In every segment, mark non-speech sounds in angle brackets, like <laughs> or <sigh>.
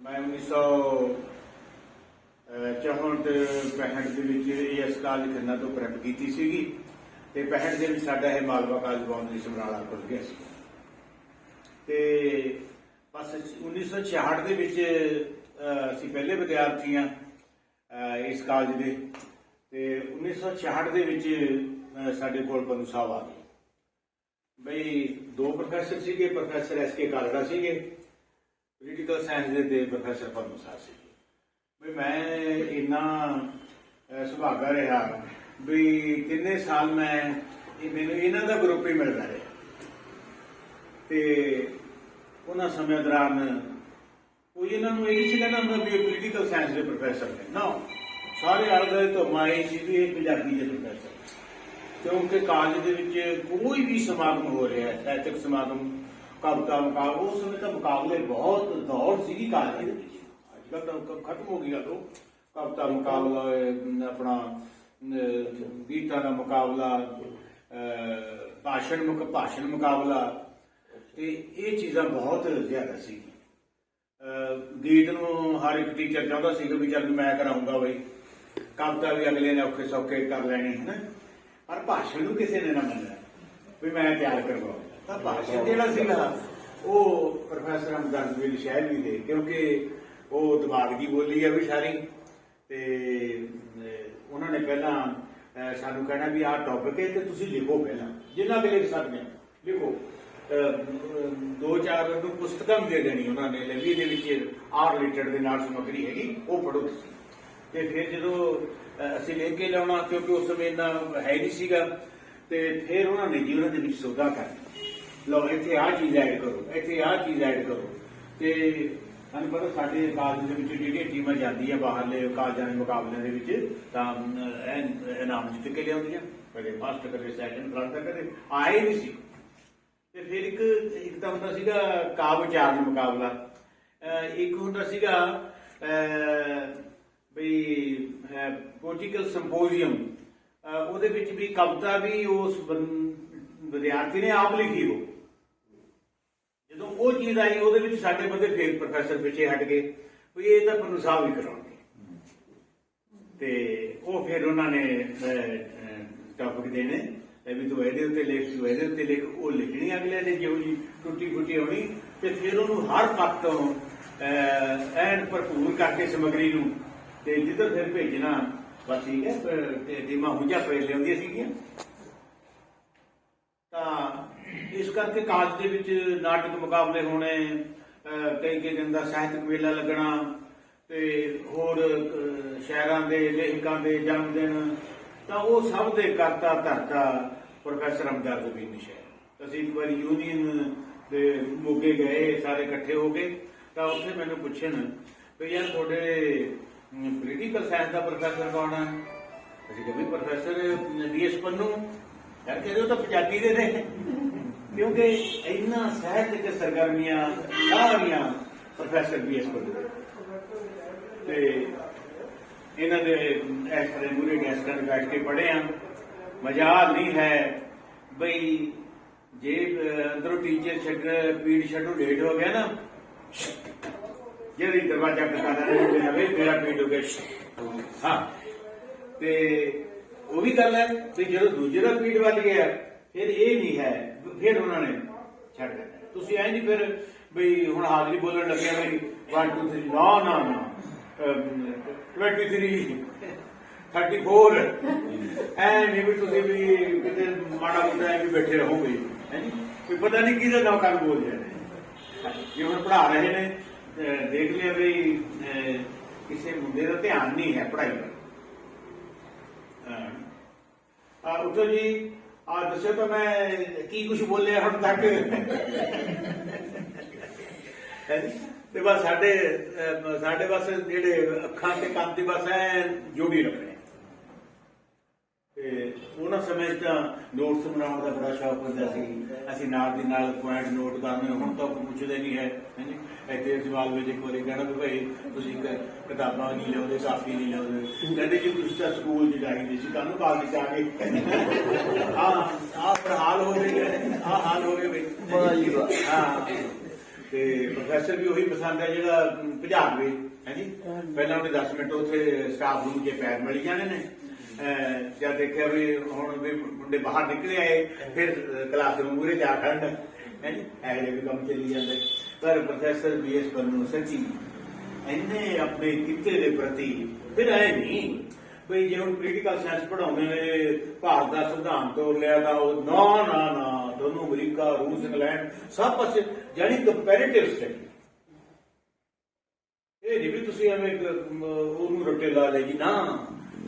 ਮੈਂ 1964 65 ਦੇ ਵਿੱਚ ਇਸ ਕਾਲਜ ਖੰਨਾ ਤੋਂ ਪ੍ਰੈਪ ਕੀਤੀ ਸੀਗੀ ਤੇ 65 ਦੇ ਵਿੱਚ ਸਾਡਾ ਇਹ ਮਾਲਵਾ ਕਾਲਜ ਬਾਉਂਡਰੀ ਸਮਰਾਲਾ ਖੁੱਲ ਗਿਆ ਸੀ। ਤੇ ਬਸ 1966 ਦੇ ਵਿੱਚ ਅਸੀਂ ਪਹਿਲੇ ਵਿਦਿਆਰਥੀ ਹਾਂ ਇਸ ਕਾਲਜ ਦੇ। ਤੇ 1966 ਦੇ ਵਿੱਚ ਸਾਡੇ ਕੋਲ ਪੰਨੂ ਸਾਹਿਬ ਆ ਗਏ। ਬਈ ਦੋ ਪ੍ਰੋਫੈਸਰ ਸੀਗੇ ਪ੍ਰੋਫੈਸਰ ਐਸ ਕੇ ਕਾਲੜਾ ਸੀਗੇ। ਪੋਲੀਟੀਕਲ ਸਾਇੰਸ ਦੇ ਤੇ ਪ੍ਰੋਫੈਸਰ ਪੰਨੂ ਸਾਹਿਬ ਵੀ ਮੈਂ ਇੰਨਾ ਅਹ, ਸੁਭਾਗਾ ਰਿਹਾ ਵੀ ਕਿੰਨੇ ਸਾਲ ਮੈਂ ਇਹ ਮੈਨੂੰ ਇਹਨਾਂ ਦਾ ਗਰੁੱਪ ਹੀ ਮਿਲਦਾ ਰਿਹਾ। ਤੇ ਉਹਨਾਂ ਸਮੇਂ ਦੌਰਾਨ ਕੋਈ ਇਹਨਾਂ ਨੂੰ ਇਹ ਸੀ ਕਹਿੰਦਾ ਹੁੰਦਾ ਵੀ ਪੋਲੀਟੀਕਲ ਸਾਇੰਸ ਦੇ ਪ੍ਰੋਫੈਸਰ ਨੇ। ਨਾ ਸਾਰੇ ਆਲੇ ਤੋਂ ਮਾਏ ਸੀ ਵੀ ਇਹ ਪੰਜਾਬੀ ਦੇ ਪ੍ਰੋਫੈਸਰ ਕਿਉਂਕਿ ਕਾਲਜ ਦੇ ਵਿੱਚ ਕੋਈ ਵੀ ਸਮਾਗਮ ਹੋ ਰਿਹਾ ਹੈ ਸਾਹਿਤਕ ਸਮਾਗਮ ਕਵਿਤਾ ਮੁਕਾਬਲਾ, ਉਸ ਸਮੇਂ ਤਾਂ ਮੁਕਾਬਲੇ ਬਹੁਤ ਦੌੜ ਸੀਗੀ ਕਾਲਜ ਦੇ ਵਿੱਚ। ਅੱਜ ਕੱਲ੍ਹ ਤਾਂ ਖਤਮ ਹੋ ਗਿਆ ਲੋ ਕਵਿਤਾ ਮੁਕਾਬਲਾ ਆਪਣਾ ਗੀਤਾਂ ਦਾ ਮੁਕਾਬਲਾ ਭਾਸ਼ਣ ਮੁਕ, ਭਾਸ਼ਣ ਮੁਕਾਬਲਾ। ਤੇ ਇਹ ਚੀਜ਼ਾਂ ਬਹੁਤ ਜ਼ਿਆਦਾ ਸੀ ਗੀਤ ਨੂੰ ਹਰ ਇੱਕ ਟੀਚਰ ਚਾਹੁੰਦਾ ਸੀ ਕਿ ਵੀ ਚੱਲ ਮੈਂ ਕਰਾਉਂਗਾ ਬਈ। ਕਵਿਤਾ ਵੀ ਅਗਲੇ ਨੇ ਔਖੇ ਸੌਖੇ ਕਰ ਲੈਣੀ ਹੈ ਪਰ ਭਾਸ਼ਣ ਨੂੰ ਕਿਸੇ ਨੇ ਨਾ ਮੰਨਣਾ ਵੀ ਮੈਂ ਤਿਆਰ ਕਰਵਾ ਤਾਂ ਭਾਸ਼ਣ ਜਿਹੜਾ ਸੀਗਾ, ਉਹ ਪ੍ਰੋਫੈਸਰ ਅਮਦਾਨ ਸ਼ਹਿਰ ਵੀ ਦੇ, ਕਿਉਂਕਿ ਉਹ ਦਿਮਾਗ ਦੀ ਬੋਲੀ ਹੈ ਵੀ ਸਾਰੀ ਤੇ ਉਹਨਾਂ ਨੇ ਪਹਿਲਾਂ ਸਾਨੂੰ ਕਹਿਣਾ ਵੀ ਆਹ ਟੌਪਿਕ ਹੈ ਤੇ ਤੁਸੀਂ ਲਿਖੋ ਪਹਿਲਾਂ, ਜਿੰਨਾ ਵੀ ਲਿਖ ਸਕਦੇ ਹੋ ਲਿਖੋ। ਦੋ ਚਾਰ ਨੂੰ ਪੁਸਤਕਾਂ ਵੀ ਦੇ ਦੇਣੀ ਉਹਨਾਂ ਨੇ ਲਈ ਦੇ ਵਿੱਚ ਆਰ ਰਿਲੇਟਡ ਦੇ ਨਾਲ ਸਮੱਗਰੀ ਹੈਗੀ, ਉਹ ਪੜੋ ਤੁਸੀਂ। ਤੇ ਫਿਰ ਜਦੋਂ ਅਸੀਂ ਲੈ ਕੇ ਲਿਆਉਣਾ ਕਿਉਂਕਿ ਉਸ ਸਮੇਂ ਇੰਨਾ ਹੈ ਨਹੀਂ ਸੀਗਾ, ਤੇ ਫਿਰ ਉਹਨਾਂ ਨੇ ਜੀ ਉਹਨਾਂ ਦੇ ਵਿੱਚ ਸੌਦਾ ਕਰ ਲਓ, ਇੱਥੇ ਆਹ ਚੀਜ਼ ਐਡ ਕਰੋ, ਇੱਥੇ ਆਹ ਚੀਜ਼ ਐਡ ਕਰੋ। ਤੇ ਤੁਹਾਨੂੰ ਪਤਾ ਸਾਡੇ ਕਾਲਜ ਦੇ ਵਿੱਚ ਜਿਹੜੀਆਂ ਟੀਮਾਂ ਜਾਂਦੀਆਂ ਬਾਹਰਲੇ ਕਾਲਜਾਂ ਦੇ ਮੁਕਾਬਲਿਆਂ ਦੇ ਵਿੱਚ, ਤਾਂ ਇਨਾਮ ਜਿੱਤ ਕੇ ਲਿਆਉਂਦੀਆਂ। ਕਦੇ ਫਸਟ ਕਦੇ ਸੈਕੰਡ ਥਰਡ ਕਦੇ ਆਏ ਨਹੀਂ ਸੀ। ਤੇ ਫਿਰ ਇੱਕ ਇੱਕ ਤਾਂ ਹੁੰਦਾ ਸੀਗਾ ਕਾਵ ਉਚਾਰਨ ਮੁਕਾਬਲਾ। ਇੱਕ ਹੁੰਦਾ ਸੀਗਾ ਬਈ ਪੋਲੀਟੀਕਲ ਸਿੰਪੋਜ਼ੀਅਮ ਉਹਦੇ ਵਿੱਚ ਵੀ ਕਵਿਤਾ ਵੀ ਉਸ ਵਿਦਿਆਰਥੀ ਨੇ ਆਪ ਲਿਖੀ ਹੋ ਉਹ ਚੀਜ਼ ਆਈ, ਉਹਦੇ ਵਿੱਚ ਸਾਡੇ ਬੰਦੇ ਫੇਰ ਪ੍ਰੋਫੈਸਰ ਪਿੱਛੇ ਹਟ ਗਏ, ਵੀ ਇਹ ਤਾਂ ਪੰਨੂ ਸਾਹਿਬ ਹੀ ਕਰਾਉਣਗੇ। ਤੇ ਉਹ ਫਿਰ ਉਹਨਾਂ ਨੇ ਟੌਪਿਕ ਦੇਣੇ ਵੀ ਤੂੰ ਇਹਦੇ ਉੱਤੇ ਲਿਖ, ਤੂੰ ਇਹਦੇ ਉੱਤੇ ਲਿਖ, ਉਹ ਲਿਖਣੀ ਅਗਲੇ ਨੇ ਜਿਉਂ ਜੀ ਟੁੱਟੀ ਫੁੱਟੀ ਹੋਣੀ ਤੇ ਫਿਰ ਉਹਨੂੰ ਹਰ ਪੱਖ ਤੋਂ ਐਨ ਭਰਪੂਰ ਕਰਕੇ ਸਮਗਰੀ ਨੂੰ, ਤੇ ਜਿੱਧਰ ਫਿਰ ਭੇਜਣਾ, ਬਸ ਠੀਕ ਹੈ ਤੇ ਟੀਮਾਂ ਹੁੰਜਾ ਫੇਰ ਲਿਆਉਂਦੀਆਂ ਸੀਗੀਆਂ ਤਾਂ ਇਸ ਕਰਕੇ ਕਾਲਜ ਦੇ ਵਿੱਚ ਨਾਟਕ ਮੁਕਾਬਲੇ ਹੋਣੇ ਕਈ ਕਈ ਦਿਨ ਦਾ ਸਾਹਿਤਕ ਮੇਲਾ ਲੱਗਣਾ ਤੇ ਹੋਰ ਅਹ, ਸ਼ਾਇਰਾਂ ਦੇ ਲੇਖਕਾਂ ਦੇ ਜਨਮ ਦਿਨ ਤਾਂ ਉਹ ਸਭ ਦੇ ਕਰਤਾ ਧਰਤਾ ਪ੍ਰੋਫੈਸਰ ਅਮਦਾਦ ਵੀ ਨਿਸ਼ਾ ਅਸੀਂ ਇੱਕ ਵਾਰੀ ਯੂਨੀਅਨ ਦੇ ਮੋਗੇ ਗਏ ਸਾਰੇ ਇਕੱਠੇ ਹੋ ਕੇ ਤਾਂ ਉੱਥੇ ਮੈਨੂੰ ਪੁੱਛਣ ਵੀ ਯਾਰ ਤੁਹਾਡੇ ਪੋਲੀਟੀਕਲ ਸਾਇੰਸ ਦਾ ਪ੍ਰੋਫੈਸਰ ਕੌਣ ਹੈ ਅਸੀਂ ਕਹਿੰਦੇ ਪ੍ਰੋਫੈਸਰ ਬੀਐਸ ਪੰਨੂ। ਯਾਰ ਕਹਿੰਦੇ ਉਹ ਤਾਂ ਪੰਜਾਬੀ ਦੇ ਨੇ। ਕਿਉਂਕਿ ਇੰਨਾ ਸਾਹਿਤਕ ਸਰਗਰਮੀਆਂ ਸਾਰੀਆਂ ਪ੍ਰੋਫੈਸਰ ਬੀਐਸ ਪੰਨੂ ਦੇ। ਤੇ ਇਹਨਾਂ ਦੇ ਇਸ ਤਰ੍ਹਾਂ ਮੂਰੇ ਗੈਸਟਾਂ ਬੈਠ ਕੇ ਪੜ੍ਹੇ ਆ। ਮਜ਼ਾਕ ਨਹੀਂ ਹੈ ਬਈ ਜੇ ਅੰਦਰੋਂ ਟੀਚਰ ਛੱਡ, ਪੀੜ ਛੱਡੋ ਲੇਟ ਹੋ ਗਿਆ ਨਾ, ਜਿਹੜੀ ਦਰਵਾਜ਼ਾ ਖਟਖਟਾ ਰਿਹਾ ਜਾਵੇ ਮੇਰਾ ਪੀੜ ਹੋ ਗਿਆ। ਹਾਂ। ਤੇ ਉਹ ਵੀ ਗੱਲ ਹੈ ਤੇ ਜਦੋਂ ਦੂਜੇ ਦਾ ਪੀੜ ਵੱਜ ਗਿਆ ਫਿਰ ਇਹ ਨਹੀਂ ਹੈ ਫਿਰ ਉਹਨਾਂ ਨੇ ਛੱਡ ਦਿੱਤਾ। ਤੁਸੀਂ ਐ ਨਹੀਂ ਫਿਰ ਬਈ ਹੁਣ ਹਾਜ਼ਰੀ ਬੋਲਣ ਲੱਗਿਆ ਬਈ 1 2 3 ਨਾ ਨਾ ਨਾ। 23 34 ਐ ਨਹੀਂ ਵੀ ਤੁਸੀਂ ਵੀ ਕਿਤੇ ਮਾੜਾ ਮੋਟਾ ਐ ਵੀ ਬੈਠੇ ਰਹੋਗੇ ਹੈ ਜੀ? ਕੋਈ ਪਤਾ ਨਹੀਂ ਕਿਹਦਾ ਨਾਮ ਕਰ ਬੋਲ ਜਾਣਾ ਜੇ ਹੁਣ ਪੜਾ ਰਹੇ ਨੇ ਦੇਖ ਲਿਆ ਵੀ ਕਿਸੇ ਮੁੰਡੇ ਦਾ ਧਿਆਨ ਨਹੀਂ ਹੈ ਪੜ੍ਹਾਈ ਦਾ। ਆ ਉੱਤੋ ਜੀ ਆ ਦੱਸੋ ਤਾਂ ਮੈਂ ਕੀ ਕੁਝ ਬੋਲਿਆ ਹੁਣ ਤੱਕ? ਤੇ ਬਸ ਸਾਡੇ ਸਾਡੇ ਬਸ ਜਿਹੜੇ ਅੱਖਾਂ ਤੇ ਕੰਨ ਤੇ ਬਸ ਐ ਜੋੜੀ ਰੱਖਣੇ। ਤੇ ਉਹਨਾਂ ਸਮੇਂ 'ਚ ਤਾਂ ਨੋਟਸ ਬਣਾਉਣ ਦਾ ਬੜਾ ਸ਼ੌਕ ਹੁੰਦਾ ਸੀ। ਅਸੀਂ ਨਾਲ ਦੀ ਨਾਲ ਪੁਆਇੰਟ ਨੋਟ ਕਰਨੇ ਹੁਣ ਤਾਂ ਕੋਈ ਪੁੱਛਦੇ ਨਹੀਂ ਹੈ ਹਾਂਜੀ ਇੱਥੇ ਸਵਾਲ ਵਿੱਚ ਇੱਕ ਵਾਰੀ ਕਹਿਣਾ ਵੀ ਭਾਈ ਤੁਸੀਂ ਕ- ਕਿਤਾਬਾਂ ਨਹੀਂ ਲਿਆਉਂਦੇ ਕਾਪੀ ਨਹੀਂ ਲਿਆਉਂਦੇ। ਕਹਿੰਦੇ ਜੀ ਤੁਸੀਂ ਤਾਂ ਸਕੂਲ 'ਚ ਜਾਈਦੇ ਸੀ ਤੁਹਾਨੂੰ ਕਾਲਜ 'ਚ ਆ ਕੇ ਆ ਆ ਪਰ ਹਾਲ ਹੋ ਹੈ ਆ ਹਾਲ ਹੋ ਗਏ ਬਈ। ਹਾਂ। ਤੇ ਪ੍ਰੋਫੈਸਰ ਵੀ ਉਹੀ ਪਸੰਦ ਹੈ ਜਿਹੜਾ ਅਮ, ਭਜਾ ਦੇਵੇ ਹਾਂਜੀ। ਪਹਿਲਾਂ ਉਹਨੇ 10 ਮਿੰਟ ਉੱਥੇ ਸਟਾਫ ਰੂਮ 'ਚ ਪੈਰ ਮਲੀ ਜਾਣੇ ਨੇ। ਜਦ ਦੇਖਿਆ ਵੀ ਹੁਣ ਵੀ ਮੁੰਡੇ ਬਾਹਰ ਨਿਕਲੇ ਆਏ ਫਿਰ ਕਲਾਸਰੂਮ ਮੂਰੇ ਜਾ ਖੜਨ। ਹਾਂਜੀ ਇਹੋ ਜਿਹੇ ਵੀ ਕੰਮ ਚੱਲੀ ਜਾਂਦੇ। ਪਰ ਪ੍ਰੋਫੈਸਰ ਬੀ ਐਸ ਪੰਨੂ ਸੱਚੀ ਇੰਨੇ ਆਪਣੇ ਕਿੱਤੇ ਦੇ ਪ੍ਰਤੀ ਫਿਰ ਐ ਨਹੀਂ। ਬਈ ਜੇ ਹੁਣ ਪੋਲੀਟੀਕਲ ਸਾਇੰਸ ਪੜਾਉਂਦੇ ਨੇ ਭਾਰਤ ਦਾ ਸੰਵਿਧਾਨ ਤੋੜ ਲਿਆ ਤਾਂ ਉਹ ਨਾ ਨਾ ਨਾ ਦੋਨੋਂ ਅਮਰੀਕਾ ਰੂਸ ਇੰਗਲੈਂਡ ਸਭ ਪਾਸੇ ਜਾਨੀ ਕੰਪੈਰੀਟਿਵ ਸਟੱਡੀ ਇਹ ਨਹੀਂ ਵੀ ਤੁਸੀਂ ਐਵੇਂ ਉਹਨੂੰ ਰੱਟੇ ਲਾ ਲੈ ਜੀ ਨਾ।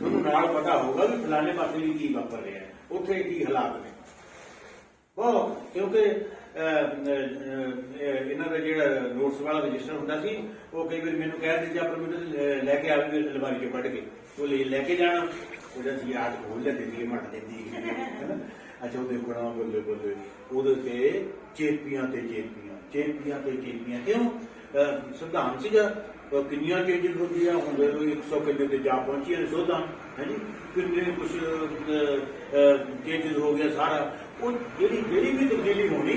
ਤੁਹਾਨੂੰ ਨਾਲ ਪਤਾ ਹੋਊਗਾ ਵੀ ਫਲਾਣੇ ਪਾਸੇ ਵੀ ਕੀ ਵਾਪਰ ਰਿਹਾ। ਉੱਥੇ ਕੀ ਹਾਲਾਤ ਨੇ। ਬਹੁਤ ਕਿਉਂਕਿ ਇਹਨਾਂ ਦਾ ਜਿਹੜਾ ਨੋਟਸ ਵਾਲਾ ਰਜਿਸਟਰ ਹੁੰਦਾ ਸੀ ਉਹ ਕਈ ਵਾਰ ਮੈਨੂੰ ਕਹਿ ਦਿੰਦੇ ਆਪਰ ਮੈਨੂੰ ਲੈ ਕੇ ਆਵੇ ਅਲਮਾਰੀ ਚੋਂ ਕੱਢ ਕੇ। ਉਹ ਲੈ ਲੈ ਕੇ ਜਾਣਾ। ਉਹਦਾ ਸੀ ਆਜ ਖੋਲ ਲੈਂਦੇ ਸੀ ਮਟ ਦਿੰਦੀ ਅੱਛਾ ਉਹਦੇ ਗੁਣਾ ਬੱਲੇ ਬੱਲੇ। ਉਹਦੇ ਤੇ ਚੇਪੀਆਂ ਤੇ ਚੇਪੀਆਂ ਚੇਪੀਆਂ ਤੇ ਚੇਪੀਆਂ। ਕਿਉਂ? ਸੰਵਿਧਾਨ ਸੀਗਾ ਕਿੰਨੀਆਂ ਚੇਂਜਸ ਹੁੰਦੀਆਂ ਹੁੰਦੇ 100 ਕਿੱਲੇ ਤੇ ਜਾ ਪਹੁੰਚੀਆਂ ਨੇ ਸੋਧਾਂ ਹੈਂਜੀ ਕਿੰਨੇ ਕੁਝ ਚੇਂਜਸ ਹੋ ਗਿਆ ਸਾਰਾ। ਉਹ ਜਿਹੜੀ ਜਿਹੜੀ ਵੀ ਤਬਦੀਲੀ ਹੋਣੀ,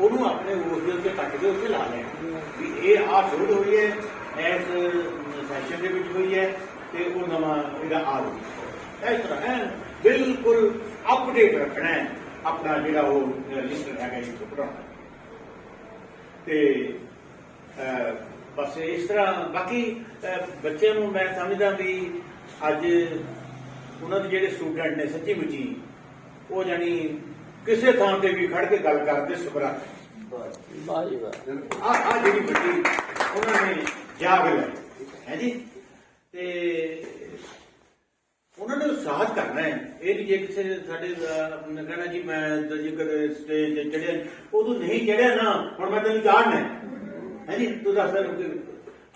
ਉਹਨੂੰ ਆਪਣੇ ਉਸ ਦੇ ਉੱਤੇ ਕੱਟ ਕੇ ਉੱਤੇ ਲਾ ਲੈਣਾ। ਵੀ ਇਹ ਆ ਸ਼ੁਰੂ ਹੋਈ ਹੈ, ਇਸ ਸੈਸ਼ਨ ਦੇ ਵਿੱਚ ਹੋਈ ਹੈ, ਤੇ ਉਹ ਨਵਾਂ ਇਹਦਾ ਆ ਰਹੀ ਇਸ ਤਰ੍ਹਾਂ, ਹੈ? ਬਿਲਕੁਲ ਅਪਡੇਟ ਰੱਖਣਾ ਹੈ, ਆਪਣਾ ਜਿਹੜਾ ਉਹ ਲਿਸਟ ਹੈਗਾ ਇਹ ਪੜਾਉਣਾ ਤੇ ਬਸ ਇਸ ਤਰ੍ਹਾਂ ਬਾਕੀ ਬੱਚਿਆਂ ਨੂੰ ਮੈਂ ਸਮਝਦਾ ਵੀ ਅੱਜ ਉਹਨਾਂ ਦੇ ਜਿਹੜੇ ਸਟੂਡੈਂਟ ਨੇ ਸੱਚੀ ਮੁੱਚੀ ਉਹ ਜਾਨੀ ਕਿਸੇ ਥਾਂ ਤੇ ਵੀ ਖੜ ਕੇ ਗੱਲ ਕਰਦੇ ਸਮਰੱਥ ਵਾਹ ਜੀ ਵਾਹ। ਆ ਜਿਹੜੀ ਵੱਡੀ ਉਹਨਾਂ ਨੇ ਜਾਗ ਲਈ ਹੈ ਜੀ? ਤੇ ਉਹਨਾਂ ਨੇ ਉਤਸ਼ਾਹਤ ਕਰਨਾ ਹੈ। ਇਹ ਨਹੀਂ ਜੇ ਕਿਸੇ ਸਾਡੇ ਨੇ ਕਹਿਣਾ ਜੀ ਮੈਂ ਤਾਂ ਜੀ ਕਦੇ ਸਟੇਜ ਤੇ ਚੜਿਆ ਉਦੋਂ ਨਹੀਂ ਚੜਿਆ ਨਾ ਹੁਣ ਮੈਂ ਤੈਨੂੰ ਜਾਣਨਾ ਹੈ ਜੀ, ਤੂੰ ਦੱਸ ਦੇ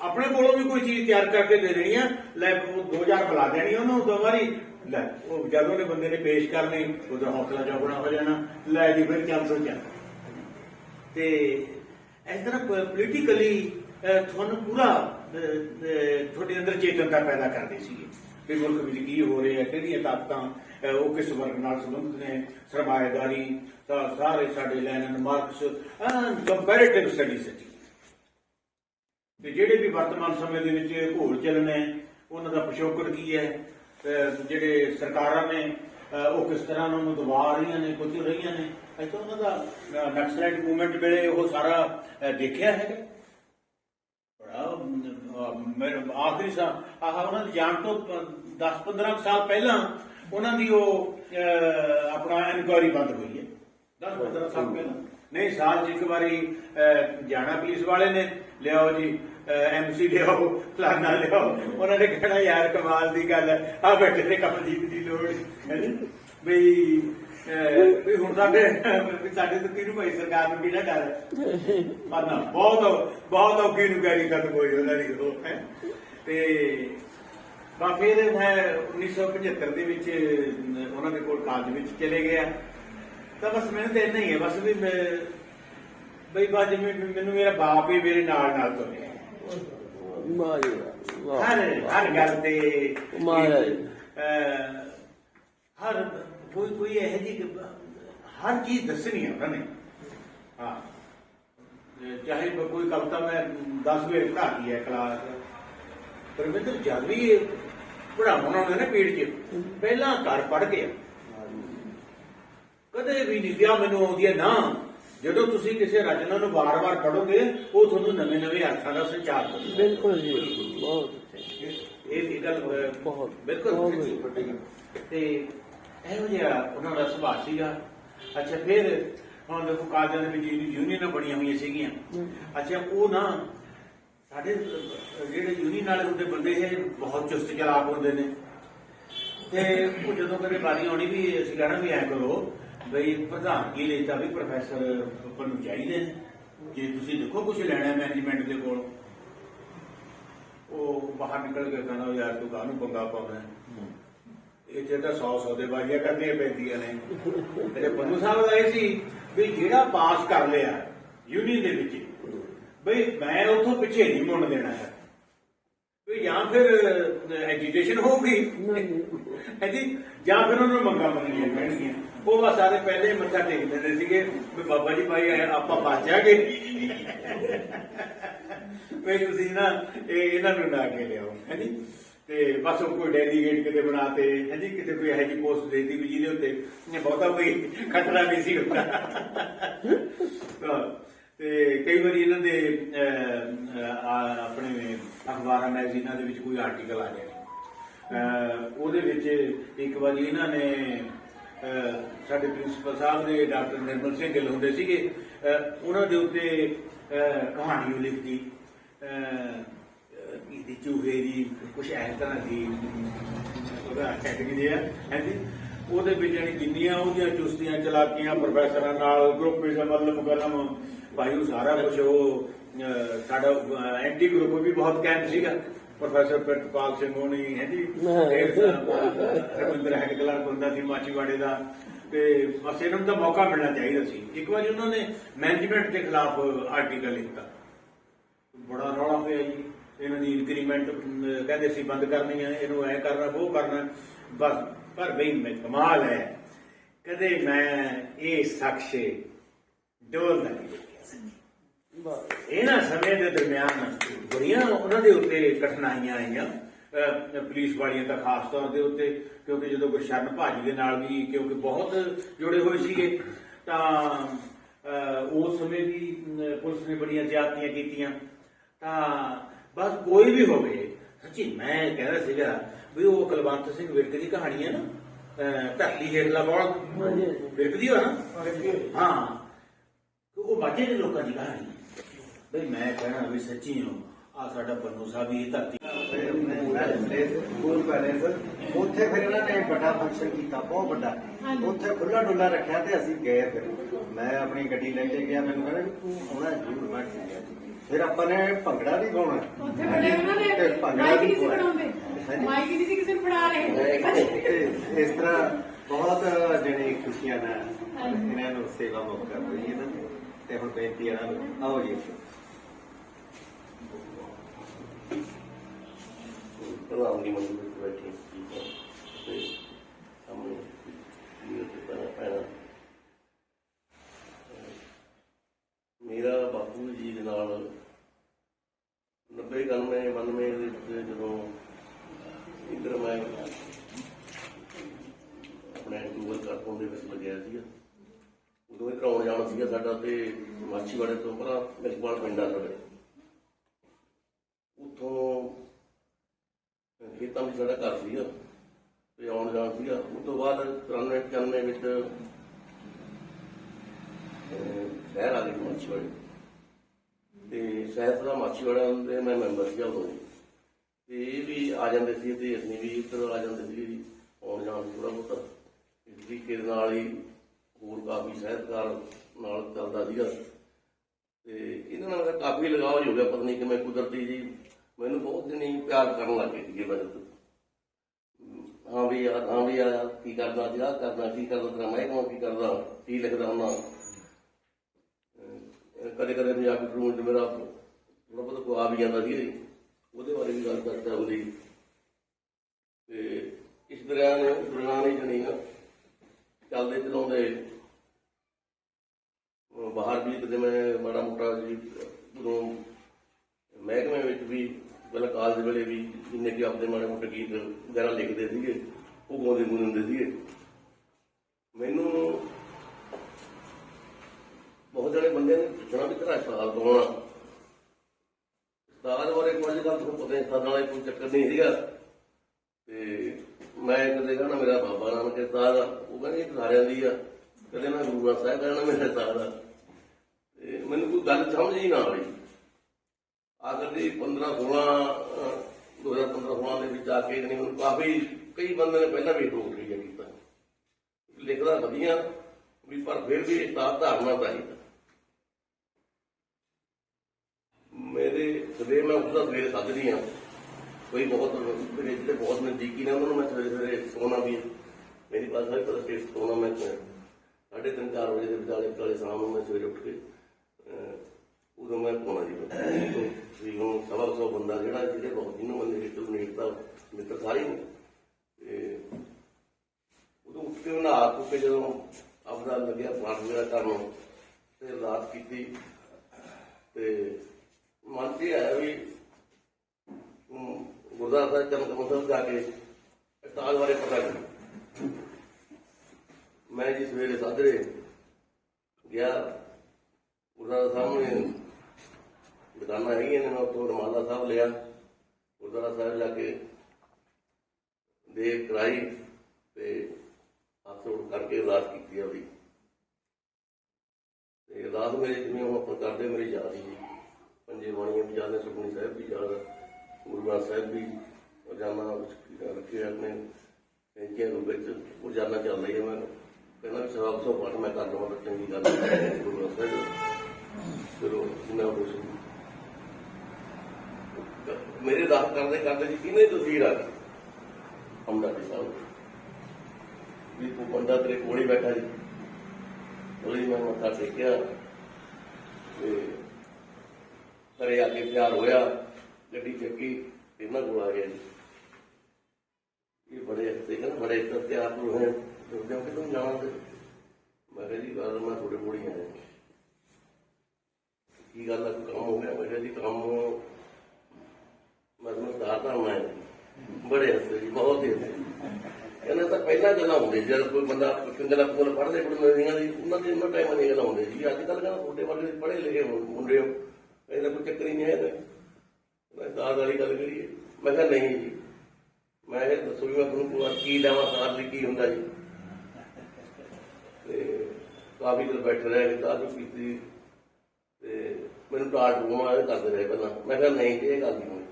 ਆਪਣੇ ਕੋਲੋਂ ਵੀ ਕੋਈ ਚੀਜ਼ ਤਿਆਰ ਕਰਕੇ ਦੇ ਦੇਣੀ ਆ, ਲੈ ਉਹ 2000 ਬੁਲਾ ਦੇਣੀ ਉਹਨੂੰ ਦੋ ਵਾਰੀ। ਲੈ, ਉਹ ਜਦੋਂ ਨੇ ਬੰਦੇ ਨੇ ਪੇਸ਼ ਕਰਨੀ ਉਹਦਾ ਹੌਸਲਾ ਚੌਗਣਾ ਹੋ ਜਾਣਾ, ਲੈ ਜੀ ਫਿਰ ਚੱਲ ਸੋ ਚੱਲ। ਤੇ ਇਸ ਤਰ੍ਹਾਂ ਪੋਲੀਟੀਕਲੀ ਤੁਹਾਨੂੰ ਪੂਰਾ ਤੁਹਾਡੇ ਅੰਦਰ ਚੇਤਨਤਾ ਪੈਦਾ ਕਰਦੇ ਸੀਗੇ ਕਿ ਮੁਲਕ ਵਿੱਚ ਕੀ ਹੋ ਰਿਹਾ ਕਿਹੜੀਆਂ ਤਾਕਤਾਂ ਉਹ ਕਿਸ ਵਰਗ ਨਾਲ ਸੰਬੰਧਿਤ ਨੇ, ਸਰਮਾਏਦਾਰੀ, ਤਾਂ ਸਾਰੇ ਸਾਡੇ ਲੈਨਨ ਮਾਰਕਸ ਕੰਪੈਰੀਟਿਵ ਸਟੱਡੀਜ਼ ਸੀ ਤੇ ਜਿਹੜੇ ਵੀ ਵਰਤਮਾਨ ਸਮੇਂ ਦੇ ਵਿੱਚ ਘੋਲ ਚੱਲਣੇ ਉਹਨਾਂ ਦਾ ਪਿਛੋਕੜ ਕੀ ਹੈ? ਜਿਹੜੇ ਸਰਕਾਰਾਂ ਨੇ ਉਹ ਕਿਸ ਤਰ੍ਹਾਂ ਨੂੰ ਦਬਾ ਰਹੀਆਂ ਨੇ ਕੁਝ ਰਹੀਆਂ ਨੇ? ਤਾਂ ਉਹਨਾਂ ਦਾ ਨਕਸਲਾਈਟ ਮੂਵਮੈਂਟ ਵੇਲੇ ਉਹ ਸਾਰਾ ਦੇਖਿਆ ਹੈ ਬੜਾ ਅਮ, ਮੇਰੇ ਆਖਰੀ ਸਾ ਆਹ ਉਹਨਾਂ ਦੀ ਜਾਣ ਤੋਂ 10-15 ਸਾਲ ਪਹਿਲਾਂ ਉਹਨਾਂ ਦੀ ਉਹ ਆਪਣਾ ਇਨਕੁਆਇਰੀ ਬੰਦ ਹੋਈ ਹੈ। 10-15 ਸਾਲ ਪਹਿਲਾਂ। ਨਹੀਂ ਸਾਲ 'ਚ ਇੱਕ ਵਾਰੀ ਜਾਣਾ ਪੁਲਿਸ ਵਾਲੇ ਨੇ। ਲਿਆਓ ਜੀ ਐਮਸੀ ਲਿਆਓ, ਫਲਾਨਾ ਲਿਆਓ। ਉਹਨਾਂ ਨੇ ਕਹਿਣਾ, ਯਾਰ, ਕਮਾਲ ਦੀ ਗੱਲ ਹੈ। ਆ ਬੈਠੇ ਤੇ ਕਮਲਜੀਤ ਦੀ ਲੋੜ ਹੈ। ਨੀ? ਵੀ ਵੀ ਹੁਣ ਸਾਡੇ ਸਾਡੇ ਤੋਂ ਕਿਹਨੂੰ ਭਾਈ ਸਰਕਾਰ ਨੂੰ ਕਿਹੜਾ ਡਰ ਹੈ? ਪਾਣਾ ਬਹੁਤ ਬਹੁਤ ਔਖੀ ਨੂੰ ਗੈਰੀ ਖਤਮ ਕੋਈ ਉਹਨਾਂ ਦੀ ਉਹ, ਹੈ? ਤੇ ਬਾ ਫਿਰ ਮੈਂ 1975 ਦੇ ਵਿੱਚ ਉਹਨਾਂ ਦੇ ਕੋਲ ਕਾਲਜ ਵਿੱਚ ਚਲੇ ਗਿਆ। ਤਾਂ ਬਸ ਮੈਨੂੰ ਤਾਂ ਇੰਨਾ ਹੀ ਹੈ। ਬਸ ਵੀ ਬਈ ਬਾ ਜਿਵੇਂ ਮੈਨੂੰ ਮੇਰਾ ਬਾਪ ਹੀ ਮੇਰੇ ਨਾਲ ਨਾਲ ਤੁਰਿਆ। ਵਾਹ ਜੀ ਵਾਹ ਹਰ ਹਰ ਗੱਲ ਤੇ ਮਹਾਰਾਜ। ਅਹ, ਹਰ ਕੋਈ ਕੋਈ ਇਹ ਜੀ ਹਰ ਚੀਜ਼ ਦੱਸਣੀ ਹੈ ਉਹਨਾਂ ਨੇ। ਹਾਂ। ਚਾਹੇ ਕੋਈ ਕਵਿਤਾ ਮੈਂ 10 ਵੇਰ ਪੜ੍ਹਾਤੀ ਹੈ ਕਲਾਸ ਪਰਮੇਂਦਰ ਜਦ ਵੀ ਇਹ ਪੜਾਉਣਾ ਹੁੰਦਾ ਨਾ ਪੀੜ 'ਚ ਪਹਿਲਾਂ ਘਰ ਪੜ ਗਿਆ ਕਦੇ ਵੀ ਨਹੀਂ ਗਿਆ ਮੈਨੂੰ ਆਉਂਦੀ ਹੈ ਨਾ। ਜਦੋਂ ਤੁਸੀਂ ਕਿਸੇ ਰਚਨਾ ਨੂੰ ਵਾਰ-ਵਾਰ ਪੜੋਗੇ ਉਹ ਤੁਹਾਨੂੰ ਨਵੇਂ-ਨਵੇਂ ਅਰਥਾਂ ਦਾ ਸੰਚਾਰ ਕਰੇਗਾ। ਬਿਲਕੁਲ ਜੀ। ਬਹੁਤ। ਇਹ ਇਹ ਗੱਲ ਬਹੁਤ, ਬਿਲਕੁਲ। ਤੇ ਇਹੋ ਜਿਹਾ ਉਹਨਾਂ ਦਾ ਸੁਭਾਅ ਸੀਗਾ। ਅੱਛਾ ਫਿਰ ਹੁਣ ਦੇਖੋ ਕਾਲਜਾਂ ਦੇ ਵਿੱਚ ਯੂਨੀਅਨਾਂ ਬਣੀਆਂ ਹੋਈਆਂ ਸੀਗੀਆਂ। ਅੱਛਾ ਉਹ ਨਾ ਸਾਡੇ ਜਿਹੜੇ ਯੂਨੀਅਨ ਵਾਲੇ ਹੁੰਦੇ ਬੰਦੇ ਇਹ ਬਹੁਤ ਚੁਸਤ ਚਲਾਕ ਹੁੰਦੇ ਨੇ। ਤੇ ਉਹ ਜਦੋਂ ਕਦੇ ਵਾਰੀ ਆਉਣੀ ਵੀ ਅਸੀਂ ਕਹਿਣਾ ਵੀ ਐ ਕਰੋ ਬਈ ਪ੍ਰਧਾਨਗੀ ਲਈ ਤਾਂ ਵੀ ਪ੍ਰੋਫੈਸਰ ਉੱਪਰ ਨੂੰ ਚਾਹੀਦੇ ਨੇ? ਜੇ ਤੁਸੀਂ ਦੇਖੋ ਕੁਝ ਲੈਣਾ ਮੈਨੇਜਮੈਂਟ ਦੇ ਕੋਲ, ਉਹ ਬਾਹਰ ਨਿਕਲ ਕੇ ਕਹਿੰਦਾ ਯਾਰ ਤੂੰ ਕਾਹਨੂੰ ਪੰਗਾ ਪਾਉਣਾ ਇਹ ਇੱਥੇ ਤਾਂ 100 ਬਾਜ਼ੀਆਂ ਕਰਨੀਆਂ ਪੈਂਦੀਆਂ ਨੇ। ਤੇਰੇ ਪੰਨੂ ਸਾਹਿਬ ਦਾ ਇਹ ਸੀ ਵੀ ਜਿਹੜਾ ਪਾਸ ਕਰ ਲਿਆ ਯੂਨੀਅਨ ਦੇ ਵਿੱਚ, ਬਈ ਮੈਂ ਉੱਥੋਂ ਪਿੱਛੇ ਨਹੀਂ ਮੁੜ ਦੇਣਾ ਹੈ। ਜਾਂ ਫਿਰ ਐਜੀਟੇਸ਼ਨ ਹੋਊਗੀ। ਹੈ ਜੀ? ਜਾਂ ਫਿਰ ਉਹਨਾਂ ਨੂੰ ਮੰਗਾ ਮੰਗਣੀਆਂ ਪੈਣਗੀਆਂ। ਉਹ ਬਸ ਸਾਰੇ ਪਹਿਲੇ ਮੱਥਾ ਟੇਕ ਦਿੰਦੇ ਸੀਗੇ ਵੀ ਬਾਬਾ ਜੀ ਭਾਈ ਆਪਾਂ ਬਚ ਜਾਗੇ। ਵੀ ਤੁਸੀਂ ਨਾ ਇਹ ਇਹਨਾਂ ਨੂੰ ਨਾ ਕੇ ਲਿਆਓ। ਹੈ ਜੀ? ਤੇ ਬਸ ਉਹ ਕੋਈ ਡੈਲੀਗੇਟ ਕਿਤੇ ਬਣਾਤੇ। ਹੈ ਜੀ? ਕਿਤੇ ਕੋਈ ਇਹੋ ਜਿਹੀ ਪੋਸਟ ਦੇਤੀ ਵੀ ਜਿਹਦੇ ਉੱਤੇ ਬਹੁਤਾ ਕੋਈ ਖਤਰਾ ਨਹੀਂ ਸੀ। <laughs> ਹੁੰਦਾ ਤੇ ਕਈ ਵਾਰੀ ਇਹਨਾਂ ਦੇ ਆਪਣੇ ਅਖਬਾਰਾਂ, ਮੈਗਜ਼ੀਨਾਂ ਦੇ ਵਿੱਚ ਕੋਈ ਆਰਟੀਕਲ ਆ ਜਾਏ। ਉਹਦੇ ਵਿੱਚ ਇੱਕ ਵਾਰੀ ਇਹਨਾਂ ਨੇ ਸਾਡੇ ਪ੍ਰਿੰਸੀਪਲ ਸਾਹਿਬ ਦੇ ਡਾਕਟਰ ਨਿਰਮਲ ਸਿੰਘ ਗਿੱਲ ਹੁੰਦੇ ਸੀਗੇ ਉਹਨਾਂ ਦੇ ਉੱਤੇ ਕਹਾਣੀ ਲਿਖਤੀ। ਲਿਖਦੀ ਚੂਹੇ ਦੀ ਕੁਛ ਇਸ ਤਰ੍ਹਾਂ ਦੀ, ਉਹਦਾ ਕੈਟੇਗਰੀ ਹੈ ਹਾਂਜੀ। ਉਹਦੇ ਵਿੱਚ ਜਾਣੀ ਜਿੰਨੀਆਂ ਉਹਦੀਆਂ ਚੁਸਤੀਆਂ, ਚਲਾਕੀਆਂ, ਪ੍ਰੋਫੈਸਰਾਂ ਨਾਲ ਗਰੁੱਪਿਜ਼ਮ ਮਤਲਬ ਕਲਮ ਭਾਈ ਉਹ ਸਾਰਾ ਕੁਝ ਉਹ ਸਾਡਾ ਐਂਟੀ ਗਰੁੱਪ ਵੀ ਬਹੁਤ ਕੈਂਪ ਸੀਗਾ। ਪ੍ਰੋਫੈਸਰ ਪ੍ਰਿਤਪਾਲ ਸਿੰਘ ਹੋਣੀ ਹੈ ਜੀ? ਰਵਿੰਦਰ ਕਲਰਕ ਹੁੰਦਾ ਸੀ ਮਾਚੀਵਾੜੇ ਦਾ। ਤੇ ਬਸ ਇਹਨਾਂ ਨੂੰ ਤਾਂ ਮੌਕਾ ਮਿਲਣਾ ਚਾਹੀਦਾ ਸੀ। ਇੱਕ ਵਾਰੀ ਉਹਨਾਂ ਨੇ ਮੈਨੇਜਮੈਂਟ ਦੇ ਖਿਲਾਫ ਆਰਟੀਕਲ ਲਿਖਤਾ ਬੜਾ ਰੌਲਾ ਪਿਆ ਜੀ। ਇਹਨਾਂ ਦੀ ਇਨਕਰੀਮੈਂਟ ਕਹਿੰਦੇ ਸੀ ਬੰਦ ਕਰਨੀ ਹੈ ਇਹਨੂੰ ਐ ਕਰਨਾ ਉਹ ਕਰਨਾ। ਬਸ ਪਰ ਬਈ ਮੈਂ ਕਮਾਲ ਹੈ। ਕਦੇ ਮੈਂ ਇਹ ਸ਼ਖਸ ਡੋਲ ਨਹੀਂ ਇਹਨਾਂ ਸਮੇਂ ਦੇ ਦਰਮਿਆਨ ਬੜੀਆਂ ਉਹਨਾਂ ਦੇ ਉੱਤੇ ਕਠਿਨਾਈਆਂ ਆਈਆਂ। ਪੁਲਿਸ ਵਾਲੀਆਂ ਤਾਂ ਖਾਸ ਤੌਰ ਦੇ ਉੱਤੇ ਕਿਉਂਕਿ ਜਦੋਂ ਗੁਰਸ਼ਰਨ ਭਾਜੀ ਦੇ ਨਾਲ ਵੀ ਕਿਉਂਕਿ ਬਹੁਤ ਜੁੜੇ ਹੋਏ ਸੀਗੇ ਤਾਂ ਉਸ ਸਮੇਂ ਵੀ ਪੁਲਿਸ ਨੇ ਬੜੀਆਂ ਜ਼ਿਆਦਤੀਆਂ ਕੀਤੀਆਂ। ਤਾਂ ਬਸ ਕੋਈ ਵੀ ਹੋਵੇ ਸੱਚੀ ਮੈਂ ਕਹਿੰਦਾ ਸੀਗਾ ਵੀ ਉਹ ਕੁਲਵੰਤ ਸਿੰਘ ਵਿਰਕ ਦੀ ਕਹਾਣੀ ਹੈ ਨਾ ਧਰਤੀ ਹੇਠਲਾ ਬੋਲ। ਹਾਂਜੀ। ਵਿਰਕ ਦੀ ਹੋ ਨਾ? ਹਾਂ। ਉਹ ਮਾਝੇ ਦੇ ਲੋਕਾਂ ਦੀ ਕਹਾਣੀ। ਹੈ। ਬਈ ਮੈਂ ਕਹਿਣਾ ਵੀ ਸੱਚੀ ਹਾਂ ਆ ਸਾਡਾ ਪੰਨੂ ਸਾਹਿਬ ਇਹ ਧਰਤੀ ਸਕੂਲ ਉੱਥੇ ਫਿਰ ਇਹਨਾਂ ਨੇ ਵੱਡਾ ਫੰਕਸ਼ਨ ਕੀਤਾ ਬਹੁਤ ਵੱਡਾ। ਉੱਥੇ ਖੁੱਲਾ ਡੁੱਲਾ ਰੱਖਿਆ ਤੇ ਅਸੀਂ ਗਏ ਫਿਰ। ਮੈਂ ਆਪਣੀ ਗੱਡੀ ਲੈ ਕੇ ਗਿਆ ਮੈਨੂੰ ਕਹਿੰਦਾ ਤੂੰ ਆਉਣਾ ਜ਼ਰੂਰ ਮੈਂ ਕਿਹਾ ਫਿਰ ਆਪਾਂ ਨੇ ਭੰਗੜਾ ਵੀ ਗਾਉਣਾ ਉੱਥੇ ਬੜੇ ਉਹਨਾਂ ਨੇ ਭੰਗੜਾ ਮਾਈਕ ਵੀ ਨਹੀਂ ਸੀ ਪਾਉਣਾ। ਬਣਾਉਂਦੇ। ਹਾਂਜੀ। ਮਾਈਕ ਨਹੀਂ ਸੀ ਕਿਸੇ ਨੂੰ ਫੜਾ ਰਹੇ। ਇਸ ਤਰ੍ਹਾਂ ਬਹੁਤ ਜਿਹੜੇ ਖੁਸ਼ੀਆਂ ਨਾਲ। ਇਹਨਾਂ ਨੂੰ ਸੇਵਾ ਮੌਕਾ ਹੋਈ ਹੈ ਨਾ। ਤੇ ਹੁਣ ਬੇਨਤੀ ਹੈ ਇਹਨਾਂ ਨੂੰ ਆਓ ਜੀ ਪ੍ਰਧਾਨ ਦੀ ਮੰਜ਼ਿਲ ਵਿੱਚ ਬੈਠੇ ਠੀਕ ਹੈ ਤੇ ਸਾਹਮਣੇ ਇਹ ਤੇ ਪੈਣਾ ਪੈਣਾ ਮੇਰਾ ਬਾਪੂ ਜੀ ਦੇ ਨਾਲ 90 91 92 ਦੇ ਵਿੱਚ ਜਦੋਂ ਇੰਦਰ ਮੈਂ ਆਪਣੇ ਗੂਗਲ ਕਰਪੋਂ ਦੇ ਵਿੱਚ ਲੱਗਿਆ ਸੀਗਾ ਉਦੋਂ ਇੱਧਰ ਆਉਣ ਜਾਣਾ ਸੀਗਾ ਸਾਡਾ ਤੇ ਮਾਛੀਵਾੜੇ ਤੋਂ ਪਰਾਂ ਮਿਸਵਾਲ ਪਿੰਡ ਆ ਸਾਡੇ ਉੱਥੋਂ ਖੇਤਾਂ ਵਿੱਚ ਸਾਡਾ ਘਰ ਸੀਗਾ ਤੇ ਆਉਣ ਜਾਣ ਸੀਗਾ ਉਸ ਤੋਂ ਬਾਅਦ 93 95 ਵਿੱਚ ਅਹ, ਸ਼ਹਿਰ ਆ ਗਏ ਮਾਛੀਵਾੜੇ ਤੇ ਸ਼ਹਿਰ ਦਾ ਮਾਛੀਵਾੜਾ ਦੇ ਮੈਂ ਮੈਂਬਰ ਸੀਗਾ ਉਦੋਂ ਤੇ ਇਹ ਵੀ ਆ ਜਾਂਦੇ ਸੀ ਤੇ ਅਸੀਂ ਵੀ ਇੱਧਰ ਆ ਜਾਂਦੇ ਸੀ ਜੀ ਆਉਣ ਜਾਣ ਥੋੜਾ ਬਹੁਤਾ ਇਸ ਤਰੀਕੇ ਦੇ ਨਾਲ ਹੀ ਹੋਰ ਕਾਫੀ ਸਾਹਿਤਕਾਰ ਨਾਲ ਚੱਲਦਾ ਸੀਗਾ। ਤੇ ਇਹਨਾਂ ਨਾਲ ਮੇਰਾ ਕਾਫੀ ਲਗਾਅ ਹੋ ਗਿਆ ਪਤਾ ਨਹੀਂ ਕਿਵੇਂ ਕੁਦਰਤੀ ਜੀ, ਮੈਨੂੰ ਬਹੁਤ ਜਣੀ ਪਿਆਰ ਕਰਨ ਲੱਗ ਸੀਗੇ ਮੇਰੇ ਹਾਂ ਵੀ ਯਾਰ ਹਾਂ ਵੀ ਯਾਰ ਕੀ ਕਰਦਾ ਜੀ ਆਹ ਕਰਦਾ ਕੀ ਕਰਦਾ ਤੇਰਾ ਮਹਿਕਮਾ ਕੀ ਕਰਦਾ, ਕੀ ਲਿਖਦਾ ਹੁੰਦਾ। ਕਦੇ ਕਦੇ ਪੰਜਾਬੀ ਰੂਮ ਚ ਮੇਰਾ ਥੋੜਾ ਬਹੁਤ ਕੋ ਆ ਵੀ ਜਾਂਦਾ ਸੀ ਉਹਦੇ ਬਾਰੇ ਵੀ ਗੱਲ ਕਰਦਾ ਹੁੰਦੀ। ਤੇ ਇਸ ਦੌਰਾਨ ਦੌਰਾਨ ਹੀ ਜਣੀ ਚੱਲਦੇ ਚਲਾਉਂਦੇ ਬਾਹਰ ਵੀ ਕਦੇ ਮੈਂ ਮਾੜਾ ਮੋਟਾ ਜੀ ਉਦੋਂ ਮਹਿਕਮੇ ਵਿੱਚ ਵੀ ਪਹਿਲਾਂ ਕਾਲਜ ਵੇਲੇ ਵੀ ਜਿੰਨੇ ਕਿ ਆਪਣੇ ਮਾੜੇ ਮੋਟੇ ਗੀਤ ਵਗੈਰਾ ਲਿਖਦੇ ਸੀਗੇ, ਉਹ ਗਾਉਂਦੇ ਗੁੰਦੇ ਸੀਗੇ। ਮੈਨੂੰ ਬਹੁਤ ਜਣੇ ਬੰਦੇ ਨੇ ਪੁੱਛਣਾ ਵੀ ਤੇਰਾ ਸਾਲ ਕੌਣ ਸਾਲ ਬਾਰੇ ਕੁਝ ਗੱਲ ਤੁਹਾਨੂੰ ਪਤਾ ਨਹੀਂ ਸਾਲਾਂ ਵਾਲੇ ਕੋਈ ਚੱਕਰ ਨਹੀਂ ਸੀਗਾ। ਤੇ ਮੈਂ ਕਦੇ ਕਹਣਾ ਮੇਰਾ ਬਾਬਾ ਨਾਨਕ ਦੇ ਸਾਲ ਆ, ਉਹ ਕਹਿੰਦੇ ਸਾਰਿਆਂ ਦੀ ਆ ਕਦੇ ਮੈਂ ਗੁਰੂ ਗ੍ਰੰਥ ਸਾਹਿਬ ਕਹਿਣਾ ਮੇਰੇ ਸਾਲ ਆ। ਮੈਨੂੰ ਗੱਲ ਸਮਝ ਹੀ ਨਾ ਆਈ। ਆਖਰੀ ਦੀ 15 16 ਅਹ, 2015 16 ਦੇ ਵਿੱਚ ਆ ਕੇ ਨਹੀਂ ਮੈਨੂੰ ਕਾਫੀ ਕਈ ਬੰਦੇ ਨੇ ਪਹਿਲਾਂ ਵੀ ਰੋਕ ਲਿਆ ਕੀਤਾ। ਲਿਖਦਾ ਵਧੀਆ ਵੀ ਪਰ ਫਿਰ ਵੀ ਤਾਂ ਧਾਰਨਾ ਚਾਹੀਦਾ। ਮੇਰੇ ਸਵੇਰੇ ਮੈਂ ਉੱਠਦਾ ਸਵੇਰੇ ਸੱਜਦੀ ਆ ਕੋਈ ਬਹੁਤ ਮੇਰੇ ਜਿਹੜੇ ਬਹੁਤ ਨਜ਼ਦੀਕੀ ਨੇ ਉਹਨਾਂ ਨੂੰ ਮੈਂ ਸਵੇਰੇ ਸਵੇਰੇ ਸੋਣਾ ਵੀ ਮੇਰੀ ਬਾਤ ਸਾਰੀ ਪਤਾ ਸਟੇਟ ਸੋਣਾ ਮੈਂ ਸਾਢੇ ਤਿੰਨ ਚਾਰ ਵਜੇ ਦੇ ਵਿਚਾਲੇ ਵਿਚਾਲੇ ਸ਼ਾਮ ਨੂੰ ਮੈਂ ਸਵੇਰੇ ਉੱਠ ਕੇ ਅਹ, ਉਦੋਂ ਮੈਂ ਪਾਉਣਾ ਜੀ ਵੀ ਹੁਣ ਸਵਾ ਸੌ ਬੰਦਾ ਜਿਹੜਾ ਜਿਹਦੇ ਬਹੁਤ ਜਿਹਨੂੰ ਮੰਨੇ ਕਿ ਸਾਰੀ ਨੂੰ ਤੇ ਉਦੋਂ ਉੱਠ ਕੇ ਨਹਾ ਧੋ ਕੇ ਜਦੋਂ ਆਪਦਾ ਲੱਗਿਆ ਪਾਠ ਵਗੈਰਾ ਕਰਨ ਤੇ ਰਾਤ ਕੀਤੀ ਤੇ ਮਨ 'ਚ ਇਹ ਆਇਆ ਵੀ ਹਮ, ਗੁਰਦੁਆਰਾ ਸਾਹਿਬ ਚਮਕਮਲ ਸਾਹਿਬ ਜਾ ਕੇ ਤਾਲ ਬਾਰੇ ਪਤਾ ਕਰੀ ਮੈਂ ਜੀ ਸਵੇਰੇ ਸਾਜਰੇ ਗਿਆ ਗੁਰਦੁਆਰਾ ਸਾਹਮਣੇ ਦੁਕਾਨਾਂ ਹੈਗੀਆਂ ਨੇ ਮੈਂ ਉੱਥੋਂ ਰਮਾਲਾ ਸਾਹਿਬ ਲਿਆ ਗੁਰਦੁਆਰਾ ਸਾਹਿਬ ਜਾ ਕੇ ਦੇਖ ਕਰਾਈ ਤੇ ਹੱਥ ਜੋੜ ਕਰਕੇ ਅਰਦਾਸ ਕੀਤੀ ਆ ਉਹਦੀ ਤੇ ਅਰਦਾਸ ਮੇਰੇ ਜਿਵੇਂ ਹੁਣ ਆਪਾਂ ਕਰਦੇ ਮੇਰੀ ਯਾਦ ਹੀ ਪੰਜੇ ਬਾਣੀਆਂ ਵੀ ਯਾਦ ਨੇ ਸੁਖਮਨੀ ਸਾਹਿਬ ਵੀ ਯਾਦ ਆ, ਗੁਰੂ ਗ੍ਰੰਥ ਸਾਹਿਬ ਵੀ ਰੋਜ਼ਾਨਾ ਵਿੱਚ ਰੱਖੇ ਆਪਣੇ ਇੰਜੀਆਂ ਨੂੰ ਵਿੱਚ ਰੋਜ਼ਾਨਾ ਚੱਲ ਰਹੀ ਹੈ ਮੈਂ ਕਹਿੰਦਾ ਵੀ ਸਵਾ ਸੌ ਪਾਠ ਮੈਂ ਕਰ ਲਵਾਂ ਤਾਂ ਚੰਗੀ ਗੱਲ ਹੈ ਗੁਰੂ ਗ੍ਰੰਥ ਸਾਹਿਬ ਚਲੋ ਜਿੰਨਾ ਕੁਛ ਮੇਰੇ ਦਾਸ ਕਰਦੇ ਕਰਦੇ ਜੀ ਕਿਨੇ ਤਸਵੀਰ ਆ ਗਈ ਅਮਦਾਦੀ ਸਾਹਿਬ ਵੀ ਕੋ ਬੰਦਾ ਤੇਰੇ ਕੋਲ ਹੀ ਬੈਠਾ ਜੀ ਉਹਦੀ ਮੈਂ ਮੱਥਾ ਟੇਕਿਆ ਤੇ ਘਰੇ ਆ ਕੇ ਪਿਆਰ ਹੋਇਆ, ਗੱਡੀ ਚੱਕੀ, ਤੇ ਇਹਨਾਂ ਕੋਲ ਆ ਗਿਆ ਜੀ। ਇਹ ਬੜੇ ਹੱਥੇ ਕਹਿੰਦੇ ਬੜੇ ਇੱਕ ਤਿਆਰ ਨੂੰ ਹੈ ਦੁਰਦੇ ਹੋ ਕਿ ਤੁਮ ਜਾਣਾ ਮੈਂ ਕਿਹਾ ਜੀ ਗੱਲ ਮੈਂ ਤੁਹਾਡੇ ਕੋਲ ਆਇਆ ਕੀ ਗੱਲ ਹੈ ਕੰਮ ਹੋ ਗਿਆ? ਮੈਂ ਕਿਹਾ ਜੀ, ਕੰਮ ਮੈਂ ਤੁਹਾਨੂੰ ਮੈਂ। ਬੜੇ ਹੱਸੇ ਜੀ ਬਹੁਤ ਹੀ ਹੱਸੇ ਕਹਿੰਦਾ ਤਾਂ ਪਹਿਲਾਂ ਗੱਲਾਂ ਹੁੰਦੇ ਜਦ ਕੋਈ ਬੰਦਾ ਕੰਗਲਾ ਕੋਲ ਪੜ੍ਹਦੇ ਪੜ੍ਹਦੇ ਨਹੀਂ ਦੀ ਉਹਨਾਂ ਦੇ ਇੰਨਾ ਟਾਈਮ ਨਹੀਂ ਗੱਲਾਂ ਹੁੰਦੇ ਜੀ ਅੱਜ ਕੱਲ੍ਹ ਕਹਿੰਦਾ ਤੁਹਾਡੇ ਵੱਡੇ ਪੜ੍ਹੇ ਲਿਖੇ ਮੁੰਡੇ ਕੋਈ ਚੱਕਰ ਹੀ ਨਹੀਂ ਹੈ ਮੈਂ ਦਾਦ ਵਾਲੀ ਗੱਲ ਕਰੀਏ ਮੈਂ ਕਿਹਾ ਨਹੀਂ ਜੀ। ਮੈਂ ਇਹ ਦੱਸੋ ਵੀ ਮੈਂ ਤੁਹਾਨੂੰ ਕੀ ਲੈਵਾਂ ਸਾਰ ਲਈ ਕੀ ਹੁੰਦਾ ਜੀ? ਤੇ ਕਾਫੀ ਦਿਨ ਬੈਠੇ ਰਹੇ ਦਾਦ ਕੀਤੀ। ਤੇ ਮੈਨੂੰ ਟਾਟ ਰੂਮਾ ਕਰਦੇ ਰਹੇ ਪਹਿਲਾਂ। ਮੈਂ ਕਿਹਾ ਨਹੀਂ, ਇਹ ਗੱਲ ਨਹੀਂ ਹੋਣੀ।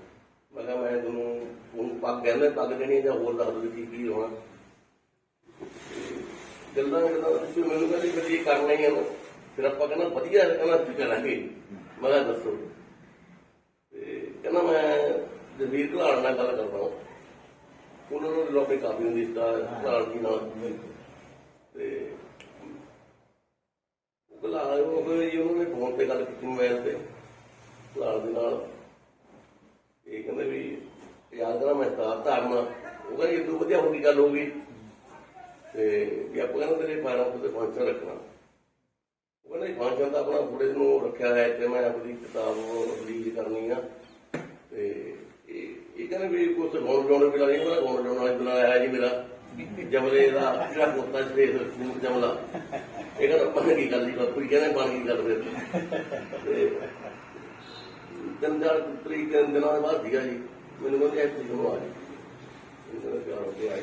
ਮੈਂ ਕਿਹਾ ਮੈਂ ਤੁਹਾਨੂੰ ਹੁਣ ਪੱਗ ਕਹਿੰਦੇ, ਪੱਗ ਦੇਣੀ ਜਾਂ ਹੋਰ ਦੱਸ ਦਿਓ ਕੀ ਕੀ ਹੋਣਾ। ਤੇ ਗੱਲਾਂ ਗੱਲਾਂ ਤੁਸੀਂ ਮੈਨੂੰ ਕਹਿੰਦੇ, ਫਿਰ ਇਹ ਕਰਨਾ ਹੀ ਹੈ ਨਾ। ਫਿਰ ਆਪਾਂ ਕਹਿੰਦਾ, ਵਧੀਆ ਕਹਿੰਦਾ ਕਰਾਂਗੇ। ਮੈਂ ਕਿਹਾ ਦੱਸੋ। ਕਹਿੰਦਾ ਮੈਂ ਜਵੀਰ ਘਲਾੜ ਨਾਲ ਗੱਲ ਕਰਦਾ ਉਹਨਾਂ ਨੂੰ ਲੋਕੇ ਕਾਫੀ ਹੁੰਦੀ ਸੀ, ਤਾਂ ਘਲਾੜ ਨਾਲ। ਤੇ ਉਹ ਘਲਾੜ, ਉਹ ਜੀ ਉਹਨਾਂ ਨੇ ਫੋਨ ਤੇ ਗੱਲ ਕੀਤੀ ਮੋਬਾਈਲ ਤੇ, ਘਲਾੜ ਦੇ ਨਾਲ। ਇਹ ਕਹਿੰਦੇ ਵੀ ਯਾਦ ਕਰਾਂ ਮੈਂ ਤਾਂ ਧਾਰਨਾ ਉਹ ਕਹਿੰਦੇ ਇਹ ਤੋਂ ਵਧੀਆ ਹੋ ਗਈ, ਗੱਲ ਹੋ ਗਈ। ਤੇ ਵੀ ਆਪਾਂ ਕਹਿੰਦੇ ਤੇਰੇ ਫਾਰਮ ਤੇ ਫੰਕਸ਼ਨ ਰੱਖਣਾ। ਉਹ ਕਹਿੰਦੇ ਫੰਕਸ਼ਨ ਤਾਂ ਆਪਣਾ ਥੋੜੇ ਨੂੰ ਰੱਖਿਆ ਹੈ ਤੇ ਮੈਂ ਆਪਣੀ ਕਿਤਾਬ ਰਿਲੀਜ਼ ਕਰਨੀ ਆ। ਤੇ ਇਹ ਇਹ ਕਹਿੰਦੇ ਵੀ ਕੁਝ ਗਾਉਣ ਗਾਉਣ ਵੀ ਨਹੀਂ ਮੇਰਾ ਗਾਉਣ ਗਾਉਣ ਵਾਲਾ ਬਣਾਇਆ ਹੈ ਜੀ ਮੇਰਾ। ਜਮਲੇ ਦਾ ਜਿਹੜਾ ਕੋਤਾ ਸਪੇਸ ਨੂੰ ਜਮਲਾ। ਇਹ ਕਹਿੰਦਾ ਬਣ ਗਈ ਗੱਲ ਜੀ ਕੋਈ ਕਹਿੰਦੇ ਬਣ ਗਈ ਗੱਲ ਫਿਰ। ਤੇ ਤਿੰਨ ਚਾਰ ਤਰੀਕ ਦਿਨਾਂ ਦੇ ਬਾਅਦ ਸੀਗਾ ਜੀ। ਮੈਨੂੰ ਕਹਿੰਦੇ ਇੱਥੇ ਤੁਹਾਨੂੰ ਆ ਜੀ ਇਹਨਾਂ ਪਿਆਰ ਹੋ ਕੇ ਆ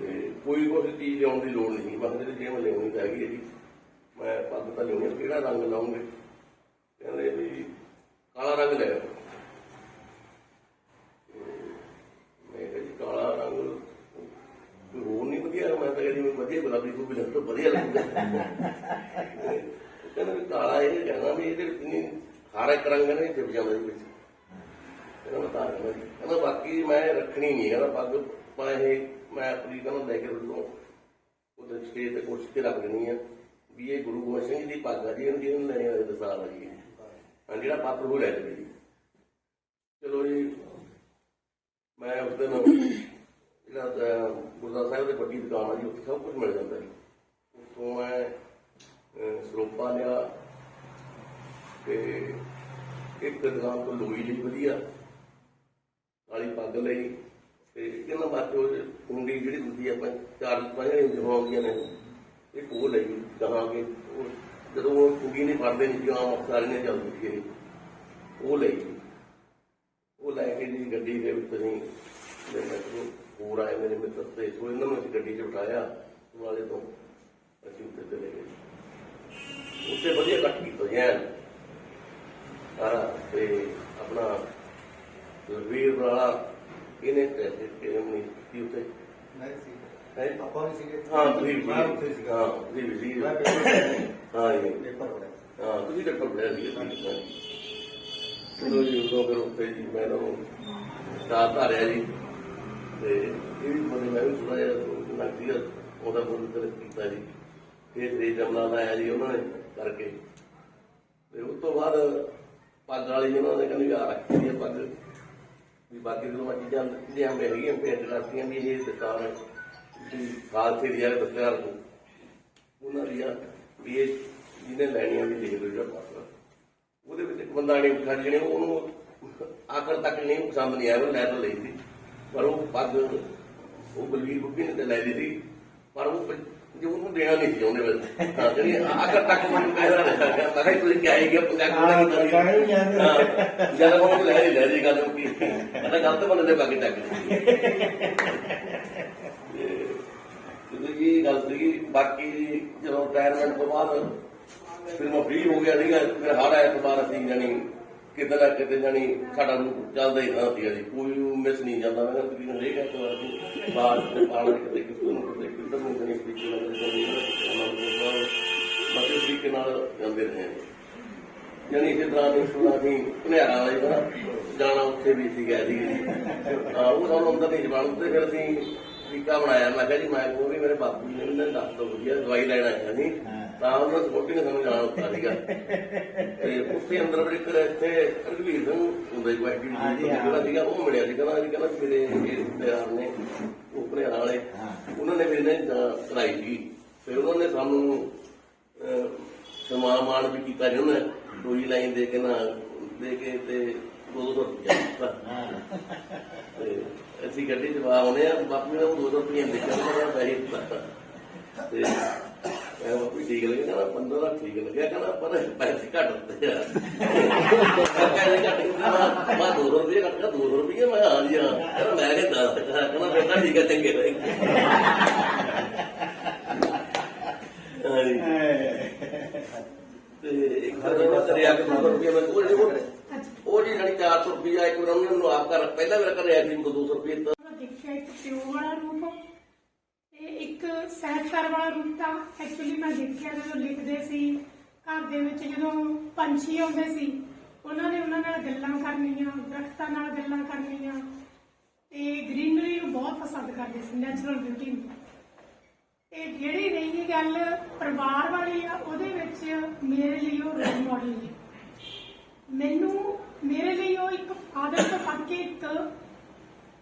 ਤੇ ਕੋਈ ਕੋਈ ਚੀਜ਼ ਲਿਆਉਣ ਦੀ ਲੋੜ ਨਹੀਂ। ਬਸ ਜਿਹੜੀ ਜੇ ਮੈਂ ਲਿਆਉਣੀ ਤਾਂ ਹੈਗੀ ਜੀ। ਮੈਂ ਪੱਗ ਤਾਂ ਲਿਆਉਣੀ ਕਿਹੜਾ ਰੰਗ ਲਾਉਂਗੇ? ਕਹਿੰਦੇ ਵੀ ਕਾਲਾ ਰੰਗ ਲੈ ਆਓ। ਤੇ ਮੈਂ ਕਿਹਾ ਜੀ ਕਾਲਾ ਰੰਗ ਕੋਈ ਹੋਰ ਨਹੀਂ ਵਧੀਆ ਮੈਂ ਤਾਂ ਕਹਿੰਦੀ ਵੀ ਵਧੀਆ ਗੁਲਾਬੀ ਕੋਈ ਲੱਗਦਾ ਵਧੀਆ ਲੱਗਦਾ ਕਹਿੰਦਾ ਵੀ ਕਾਲਾ ਇਹ ਕਹਿੰਦਾ ਵੀ ਇਹਦੇ ਵਿੱਚ ਨਹੀਂ, ਹਰ ਇੱਕ ਨੇ ਚਿਪ ਜਾਂਦਾ ਇਹਦੇ ਵਿੱਚ। ਕਹਿੰਦਾ ਮੈਂ ਤਾਂ ਕਹਿੰਦਾ ਬਾਕੀ ਮੈਂ ਰੱਖਣੀ ਨਹੀਂ ਕਹਿੰਦਾ ਪੱਗ ਮੈਂ ਇਹ, ਮੈਂ ਆਪਣੀ ਕਹਿੰਦਾ ਲੈ ਕੇ ਰੁੱਲੂ ਉਹਦੇ ਸਟੇਜ ਤੇ ਕੁਰਸੀ ਤੇ ਰੱਖ ਦੇਣੀ ਆ ਵੀ ਇਹ ਗੁਰੂ ਗੋਬਿੰਦ ਸਿੰਘ ਜੀ ਦੀ ਪੱਗ ਆ ਜੀ, ਇਹਨੂੰ ਜਿਹਨੂੰ ਲੈਣੇ ਹੋਏ ਦਸਾਰ ਆ ਜੀ ਹਾਂ, ਜਿਹੜਾ ਪਾਤਰ ਉਹ ਲੈ ਲਵੇ ਜੀ ਚਲੋ ਜੀ, ਮੈਂ ਉਸ ਦਿਨ ਸਾਹਿਬ ਉੱਥੇ ਸਭ ਕੁਝ ਮਿਲ ਜਾਂਦਾ ਜੀ। ਉੱਥੋਂ ਮੈਂ ਸਰੋਪਾ ਲਿਆ ਤੇ ਇੱਕ ਦੁਕਾਨ ਤੋਂ ਲੋਈ ਲਈ ਵਧੀਆ ਕਾਲੀ ਪੱਗ ਲਈ ਤੇ ਇਹਨਾਂ ਬਾਅਦ ਉਹ ਕੁੰਡੀ ਜਿਹੜੀ ਹੁੰਦੀ ਆਪਾਂ ਚਾਰ ਪੰਜ ਜਮਾਉਂਦੀਆਂ ਨੇ, ਇੱਕ ਉਹ ਲਈ ਕਹਾਂਗੇ ਉਹ ਜਦੋਂ ਉਹ ਕੁੰਡੀ ਨਹੀਂ ਫੜਦੇ ਨਹੀਂ ਜਿਵੇਂ ਆਮ ਨੇ ਚੱਲਦੀ ਸੀ ਉਹ ਲਈ। ਉਹ ਲੈ ਕੇ ਜੀ ਗੱਡੀ ਦੇ ਵਿੱਚ ਅਸੀਂ ਮੇਰੇ ਕੋਲ ਹੋਰ ਆਏ ਮੇਰੇ ਮਿੱਤਰ ਤੇ ਸੋ ਇਹਨਾਂ ਨੂੰ ਅਸੀਂ ਗੱਡੀ 'ਚ ਬਿਠਾਇਆ ਵਾਲੇ ਤੋਂ ਅਸੀਂ ਉੱਤੇ ਚਲੇ ਗਏ। ਉੱਤੇ ਵਧੀਆ ਕੱਟ ਕੀਤਾ ਜੀ ਐਨ ਸਾਰਾ ਤੇ ਆਪਣਾ ਵੀਰ ਬਰਾਲਾ ਇਹਨੇ ਪੈਸੇ ਕਿ ਨਹੀਂ ਕੀ ਉੱਤੇ। ਨਹੀਂ ਸੀ। ਹੈ? ਆਪਾਂ ਵੀ ਸੀਗੇ। ਹਾਂ ਤੁਸੀਂ ਵੀ ਮੈਂ ਉੱਥੇ ਸੀਗਾ। ਹਾਂ ਤੁਸੀਂ ਵੀ ਸੀ ਮੈਂ ਪੇਪਰ ਹਾਂ ਜੀ। ਪੇਪਰ ਹਾਂ ਤੁਸੀਂ ਡਾਕਟਰ ਬੜਿਆ ਸੀ ਚਲੋ ਜੀ ਉਦੋਂ ਫਿਰ ਉੱਤੇ ਜੀ ਮੈਂ ਸਟਾਰ ਧਾਰਿਆ ਜੀ। ਤੇ ਇਹ ਵੀ ਮਨੇ ਮੈਂ ਵੀ ਥੋੜਾ ਜਿਹਾ ਨਾ ਸੀਗਾ ਉਹਦਾ ਬੋਲ ਕਰ ਕੀਤਾ ਜੀ ਫਿਰ ਦੇ ਜਮਨਾ ਦਾ ਆਇਆ ਜੀ ਉਹਨਾਂ ਨੇ ਕਰਕੇ। ਤੇ ਉਸ ਤੋਂ ਬਾਅਦ ਪੱਗ ਵਾਲੀ ਜੀ ਉਹਨਾਂ ਨੇ ਕਹਿੰਦੇ ਆ ਰੱਖੀ ਹੈ ਪੱਗ। ਵੀ ਬਾਕੀ ਜਦੋਂ ਮੈਂ ਚੀਜ਼ਾਂ ਜਿਹੜੀਆਂ ਮੈਂ ਹੈਗੀਆਂ ਭੇਟ ਕਰਤੀਆਂ ਵੀ ਇਹ ਦੁਕਾਨ ਵੀ ਖਾਲਸੇ ਦੀ ਹੈ ਦੱਸਿਆ ਉਹਨਾਂ ਦੀਆਂ ਵੀ ਇਹ ਜਿਹਨੇ ਲੈਣੀਆਂ ਵੀ ਦੇਖ ਲਓ ਜਿਹੜਾ ਪਾਸਵਰਡ ਉਹਦੇ ਵਿੱਚ ਇੱਕ ਬੰਦਾ ਨੇ ਉੱਠਾ ਜਿਹੜੇ ਉਹਨੂੰ ਆਖਰ ਤੱਕ ਨਹੀਂ ਪਸੰਦ ਨਹੀਂ ਆਇਆ, ਉਹ ਲੈ ਤਾਂ ਲਈ ਸੀ। ਪਰ ਉਹ ਪੱਗ ਉਹ ਬਲਵੀਰ ਬੁੱਢੀ ਨੇ ਤਾਂ ਲੈ ਲਈ ਸੀ ਪਰ ਉਹ ਜੋ ਉਹਨੂੰ ਦੇਣਾ ਨਹੀਂ ਚਾਹੁੰਦੇ ਹਾਂ ਜਿਹੜੀ ਆਖਰ ਤੱਕ ਮੈਨੂੰ ਕਹਿ ਰਿਹਾ ਮੈਂ ਕਿਹਾ ਤੁਸੀਂ ਕਿਹਾ ਹੈ ਕਿ ਪੰਜਾਹ ਹਾਂ, ਕਿਲੋ ਪੰਜਾਹ ਹੀ। ਹਾਂ ਜਦ ਉਹ ਲੈ ਲਈ ਲੈ ਲਈ ਗੱਲ ਕੀ ਕਹਿੰਦਾ ਗਲਤ ਬੰਦੇ ਦੇ ਬਾਕੀ ਤੱਕ ਇਹ ਗੱਲ ਸੀਗੀ ਬਾਕੀ ਜਦੋਂ ਰਿਟਾਇਰਮੈਂਟ ਤੋਂ ਬਾਅਦ ਫਿਰ ਮੈਂ ਫ੍ਰੀ ਹੋ ਗਿਆ ਸੀਗਾ ਫਿਰ ਹਰ ਆਇਆ ਤੋਂ ਬਾਅਦ ਅਸੀਂ ਜਾਣੀ ਕਿਤੇ ਨਾ ਕਿਤੇ ਜਾਣੀ ਸਾਡਾ ਰੂਟ ਚੱਲਦਾ ਹੀ ਰਹਿੰਦਾ ਸੀਗਾ ਜੀ। ਕੋਈ ਮਿਸ ਨਹੀਂ ਜਾਂਦਾ। ਮੈਂ ਕਿਹਾ ਤਕਰੀਬਨ ਹਰੇਕ ਐਤਵਾਰ ਨੂੰ ਬਾਹਰ ਤੇ ਪਾਣ ਕਿਤੇ ਕਿਤੇ ਨੂੰ ਕਿਤੇ ਕਿਤੇ ਨੂੰ ਜਾਣੀ ਤਰੀਕੇ ਨਾਲ ਜਾਂਦੇ ਮਤਲਬ ਤਰੀਕੇ ਨਾਲ ਜਾਂਦੇ ਰਹੇ ਜਾਣੀ ਇਸੇ ਤਰ੍ਹਾਂ ਦੇ ਸੁਣਾ ਸੀ ਭਨਿਆਰਾ ਵਾਲੇ ਦਾ ਜਾਣਾ ਉੱਥੇ ਵੀ ਸੀ ਗਿਆ ਸੀ ਉਹ ਸਾਨੂੰ ਅੰਦਰ ਨਹੀਂ ਜਵਾਨ। ਉੱਤੇ ਫਿਰ ਅਸੀਂ ਟੀਕਾ ਬਣਾਇਆ। ਮੈਂ ਕਿਹਾ ਜੀ ਮੈਂ ਉਹ ਵੀ ਮੇਰੇ ਬਾਪੂ ਜੀ ਨੇ ਮੈਨੂੰ ਦੱਸ ਦੋ ਵਧੀਆ ਦਵਾਈ ਲੈਣ ਆਇਆ ਸੀ ਤਾਂ ਉਹਨਾਂ ਨੇ ਸਪੋਰਟੀ ਨੇ ਸਾਨੂੰ ਜਾਣਾ ਉੱਤਾ ਸੀਗਾ। ਤੇ ਉੱਥੇ ਅੰਦਰ ਬੜੇ ਕਰ ਇੱਥੇ ਰਘਵੀਰ ਸਿੰਘ ਹੁੰਦਾ ਹੀ ਕੋਈ ਹਾਂ। ਜਿਹੜਾ ਸੀਗਾ ਉਹ ਮਿਲਿਆ ਸੀ। ਕਹਿੰਦਾ ਜੀ ਕਹਿੰਦਾ ਮੇਰੇ ਇਹ ਰਿਸ਼ਤੇਦਾਰ ਨੇ ਭਨਿਆਰਾ ਵਾਲੇ ਉਹਨਾਂ ਨੇ ਮੇਰੇ ਨਾਲ ਕਰਾਈ ਸੀ। ਫਿਰ ਉਹਨਾਂ ਨੇ ਸਾਨੂੰ ਸਮਾਨ ਮਾਨ ਵੀ ਕੀਤਾ ਜੀ। ਉਹਨੇ ਦੋਈ ਲਾਈਨ ਦੇ ਕੇ ਨਾ ਦੇ ਕੇ ਤੇ 200 ਰੁਪਏ ਤੇ ਅਸੀਂ ਗੱਡੀ ਚ ਵਾ ਆਉਨੇ ਆ ਬਾਪੂ ਨੇ ਉਹ 200 ਰੁਪਏ ਦੇ ਕੇ ਉਹਨਾਂ ਪੈਸੇ ਦਿੱਤਾ। ਤੇ ਮੈਂ ਬਾਪੂ ਠੀਕ ਲੱਗਿਆ ਕਹਿੰਦਾ 15 ਦਾ ਠੀਕ ਲੱਗਿਆ ਕਹਿੰਦਾ ਪਰ ਪੈਸੇ ਘੱਟ ਦਿੱਤੇ ਆ। ਪੈਸੇ ਘੱਟ ਦਿੱਤੇ ਮੈਂ 200 ਰੁਪਏ ਗਿਆ 200 ਰੁਪਏ ਮੈਂ ਜੀ ਹਾਂ। ਕਹਿੰਦਾ ਮੈਂ ਕਿਹਾ 10 ਕਹਿੰਦਾ ਤਾਂ ਠੀਕ ਹੈ ਚੰਗੇ ਰਹੇ ਤੇ ਇੱਕ ਵਾਰ ਮੈਂ ਕਰਿਆ ਕਿ 200 ਰੁਪਏ ਮੈਂ ਉਹ ਜਿਹੜੀ ਉਹ- ਉਹ ਜੀ ਜਿਹੜੀ 400 ਰੁਪਏ ਇੱਕ ਵਾਰ ਉਹਨੇ ਉਹਨੂੰ ਆਪ ਕਰ, ਪਹਿਲਾਂ ਮੇਰਾ ਕਰਿਆ ਸੀ 200 ਰੁਪਏ ਤਾਂ ਦੇਖਿਆ ਇੱਕ ਪਿਓ ਵਾਲਾ ਰੂਪ ਤੇ ਇੱਕ ਸਹਿਜਕਾਰ ਵਾਲਾ ਰੂਪ ਤਾਂ ਐਕਚੁਅਲੀ ਮੈਂ ਦੇਖਿਆ ਜਦੋਂ ਲਿਖਦੇ ਸੀ, ਘਰ ਦੇ ਵਿੱਚ ਜਦੋਂ ਪੰਛੀ ਆਉਂਦੇ ਸੀ, ਉਹਨਾਂ ਨੇ ਉਹਨਾਂ ਨਾਲ ਗੱਲਾਂ ਕਰਨੀਆਂ, ਦਰਖਤਾਂ ਨਾਲ ਗੱਲਾਂ ਕਰਨੀਆਂ। ਤੇ ਗ੍ਰੀਨਰੀ ਨੂੰ ਬਹੁਤ ਪਸੰਦ ਕਰਦੇ ਸੀ ਨੈਚੁਰਲ ਬਿਊਟੀ ਨੂੰ। ਤੇ ਜਿਹੜੀ ਰਹੀ ਗੱਲ ਪਰਿਵਾਰ ਵਾਲੀ ਆ, ਉਹਦੇ ਵਿੱਚ ਮੇਰੇ ਲਈ ਉਹ ਰੋਲ ਮਾਡਲ ਨੇ। ਮੈਨੂੰ ਮੇਰੇ ਲਈ ਉਹ ਇੱਕ ਫਾਦਰ ਤੋਂ ਫੜ ਕੇ ਇੱਕ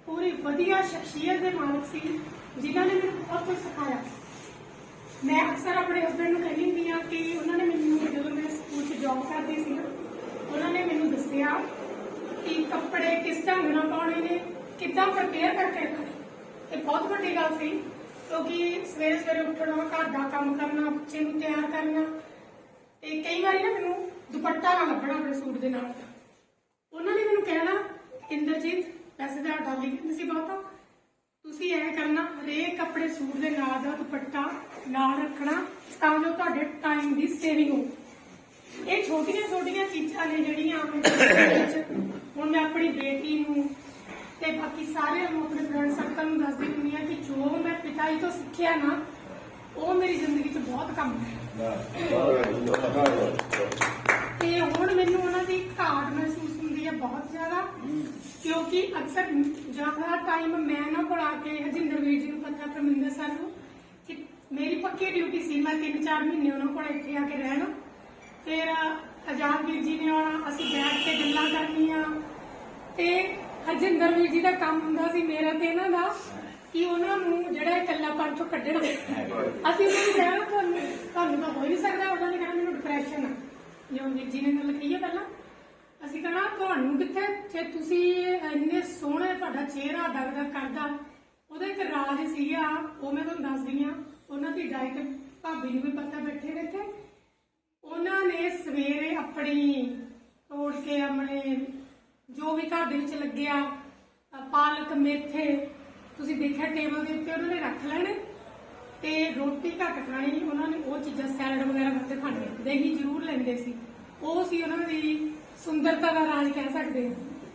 ਪੂਰੀ ਵਧੀਆ ਸ਼ਖਸੀਅਤ ਦੇ ਮਾਲਕ ਸੀ, ਜਿਨ੍ਹਾਂ ਨੇ ਮੈਨੂੰ ਬਹੁਤ ਕੁਝ ਸਿਖਾਇਆ। ਮੈਂ ਅਕਸਰ ਆਪਣੇ ਹਸਬੰਡ ਨੂੰ ਕਹਿੰਦੀ ਹੁੰਦੀ ਹਾਂ ਕਿ ਉਹਨਾਂ ਨੇ ਮੈਨੂੰ ਜਦੋਂ ਮੈਂ ਸਕੂਲ 'ਚ ਜੌਬ ਕਰਦੀ ਸੀ ਨਾ, ਉਹਨਾਂ ਨੇ ਮੈਨੂੰ ਦੱਸਿਆ ਕਿ ਕੱਪੜੇ ਕਿਸ ਢੰਗ ਨਾਲ ਪਾਉਣੇ ਨੇ, ਕਿੱਦਾਂ ਪ੍ਰਪੇਅਰ ਕਰਕੇ ਰੱਖਣੇ ਇਹ ਬਹੁਤ ਵੱਡੀ ਗੱਲ ਸੀ, ਕਿਉਂਕਿ ਸਵੇਰੇ ਸਵੇਰੇ ਉੱਠਣਾ, ਘਰ ਦਾ ਕੰਮ ਕਰਨਾ, ਬੱਚੇ ਨੂੰ ਤਿਆਰ ਕਰਨਾ ਤੇ ਕਈ ਵਾਰੀ ਨਾ ਮੈਨੂੰ ਦੁਪੱਟਾ ਨਾ ਲੱਭਣਾ ਆਪਣੇ ਸੂਟ ਦੇ ਨਾਲ। ਉਹਨਾਂ ਨੇ ਮੈਨੂੰ ਕਹਿਣਾ ਇੰਦਰਜੀਤ ਵੈਸੇ ਤਾਂ ਡਾਲੀ ਕਹਿੰਦੀ ਸੀ ਬਹੁਤਾ। ਤੁਸੀਂ ਇਹ ਕਰਨਾ ਹਰੇਕ ਕੱਪੜੇ ਸੂਟ ਦੇ ਨਾਲ ਦਾ ਦੁਪੱਟਾ ਨਾਲ ਰੱਖਣਾ ਤਾਂ ਜੋ ਤੁਹਾਡੇ ਟਾਈਮ ਦੀ ਸੇਵਿੰਗ ਹੋ। ਇਹ ਛੋਟੀਆਂ ਛੋਟੀਆਂ ਚੀਜ਼ਾਂ ਨੇ ਜਿਹੜੀਆਂ ਹੁਣ ਮੈਂ ਆਪਣੀ ਬੇਟੀ ਨੂੰ ਤੇ ਬਾਕੀ ਸਾਰਿਆਂ ਨੂੰ ਆਪਣੇ ਫਰੈਂਡ ਸਰਕਲ ਨੂੰ ਦੱਸਦੀ ਹੁੰਦੀ ਹਾਂ ਕਿ ਜੋ ਮੈਂ ਪਿਤਾ ਜੀ ਤੋਂ ਸਿੱਖਿਆ ਨਾ ਉਹ ਮੇਰੀ ਜ਼ਿੰਦਗੀ 'ਚ ਬਹੁਤ ਕੰਮ ਹੈ। ਤੇ ਹੁਣ ਮੈਨੂੰ ਉਹਨਾਂ ਦੀ ਘਾਟ ਮਹਿਸੂਸ ਹੁੰਦੀ ਹੈ ਬਹੁਤ ਜ਼ਿਆਦਾ। ਕਿਉਂਕਿ ਅਕਸਰ ਜ਼ਿਆਦਾ ਟਾਈਮ ਮੈਂ ਨਾ ਕੋਲ ਆ ਕੇ ਹਜਿੰਦਰ ਵੀਰ ਜੀ ਨੂੰ ਪਤਾ ਪ੍ਰਮਿੰਦਰ ਸਰ ਨੂੰ ਕਿ ਮੇਰੀ ਪੱਕੀ ਡਿਊਟੀ ਸੀ ਮੈਂ 3-4 ਮਹੀਨੇ ਉਹਨਾਂ ਕੋਲ ਇੱਥੇ ਆ ਕੇ ਰਹਿਣਾ। ਫਿਰ ਆਜ਼ਾਦ ਵੀਰ ਜੀ ਨੇ ਆਉਣਾ ਅਸੀਂ ਬੈਠ ਕੇ ਗੱਲਾਂ ਕਰਨੀਆਂ। ਤੇ ਹਰਜਿੰਦਰ ਵੀਰ ਜੀ ਦਾ ਕੰਮ ਹੁੰਦਾ ਸੀ ਮੇਰਾ ਤੇ ਇਹਨਾਂ ਦਾ ਕਿ ਉਹਨਾਂ ਨੂੰ ਜਿਹੜਾ ਇਕੱਲਾਪਨ ਚੋਂ ਕੱਢਣਾ। ਅਸੀਂ ਉਹਨਾਂ ਕਹਿਣਾ ਤੁਹਾਨੂੰ ਤੁਹਾਨੂੰ ਤਾਂ ਹੋ ਹੀ ਨਹੀਂ ਸਕਦਾ ਉਹਨਾਂ ਨੇ ਕਹਿਣਾ ਮੈਨੂੰ ਡਿਪਰੈਸ਼ਨ ਆ। ਜਿਉਂ ਵੀਰ ਜੀ ਨੇ ਗੱਲ ਕਹੀ ਹੈ ਪਹਿਲਾਂ। ਅਸੀਂ ਕਹਣਾ, ਤੁਹਾਨੂੰ ਕਿੱਥੇ, ਜੇ ਤੁਸੀਂ ਇੰਨੇ ਸੋਹਣੇ ਤੁਹਾਡਾ ਚਿਹਰਾ ਦਗਦਗ ਕਰਦਾ, ਉਹਦਾ ਇੱਕ ਰਾਜ ਸੀਗਾ ਉਹ ਮੈਂ ਤੁਹਾਨੂੰ ਦੱਸਦੀ ਆ, ਉਹਨਾਂ ਦੀ ਡਾਈਟ ਭਾਬੀ ਨੂੰ ਵੀ ਪਤਾ ਬੈਠੇ ਬੈਠੇ ਉਹਨਾਂ ਨੇ ਸਵੇਰੇ ਆਪਣੀ ਤੋੜ ਕੇ ਆਪਣੇ ਜੋ ਵੀ ਘਰ ਦੇ ਵਿੱਚ ਲੱਗਿਆ, ਪਾਲਕ, ਮੇਥੇ, ਤੁਸੀਂ ਦੇਖਿਆ ਟੇਬਲ ਦੇ ਉੱਤੇ ਉਹਨਾਂ ਨੇ ਰੱਖ ਲੈਣੇ? ਤੇ ਰੋਟੀ ਘੱਟ ਖਾਣੀ, ਉਹਨਾਂ ਨੇ ਉਹ ਚੀਜ਼ਾਂ ਸੈਲਡ ਵਗੈਰਾ ਕਰਦੇ ਖਾਣੇ ਦਹੀਂ ਜ਼ਰੂਰ ਲੈਂਦੇ ਸੀ। ਉਹ ਸੀ ਉਹਨਾਂ ਦੀ ਸੁੰਦਰਤਾ ਦਾ ਰਾਜ ਕਹਿ ਸਕਦੇ ਹਾਂ।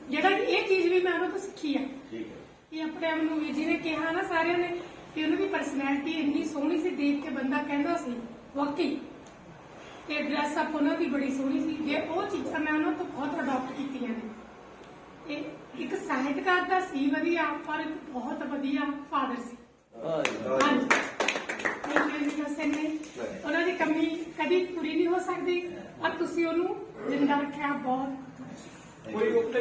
ਜਿਹੜਾ ਕਿ ਇਹ ਚੀਜ਼ ਵੀ ਮੈਂ ਉਹਨਾਂ ਤੋਂ ਸਿੱਖੀ ਆ। ਠੀਕ ਹੈ। ਕਿ ਆਪਣੇ ਆਪ ਨੂੰ ਵੀ ਜਿਹਨੇ ਕਿਹਾ ਨਾ ਸਾਰਿਆਂ ਨੇ ਕਿ ਉਹਨਾਂ ਦੀ ਪਰਸਨੈਲਿਟੀ ਇੰਨੀ ਸੋਹਣੀ ਸੀ ਦੇਖ ਕੇ ਬੰਦਾ ਕਹਿੰਦਾ ਸੀ ਵਾਕਈ ਤੇ ਡਰੈਸ ਅਪ ਉਹਨਾਂ ਦੀ ਬੜੀ ਸੋਹਣੀ ਸੀ। ਜੇ ਉਹ ਚੀਜ਼ਾਂ ਮੈਂ ਉਹਨਾਂ ਤੋਂ ਬਹੁਤ ਅਡਾਪਟ ਕੀਤੀਆਂ ਨੇ। ਤੇ ਇੱਕ ਸਾਹਿਤਕਾਰ ਤਾਂ ਸੀ ਵਧੀਆ ਪਰ ਇੱਕ ਬਹੁਤ ਵਧੀਆ ਫਾਦਰ ਸੀ। ਹਾਂਜੀ। ਥੈਂਕ ਯੂ ਜੀ ਨੇ ਉਹਨਾਂ ਦੀ ਕਮੀ ਕਦੀ ਪੂਰੀ ਨਹੀਂ ਹੋ ਸਕਦੀ, ਔਰ ਤੁਸੀਂ ਉਹਨੂੰ ਜਿੰਦਾ ਰੱਖਿਆ ਬਹੁਤ।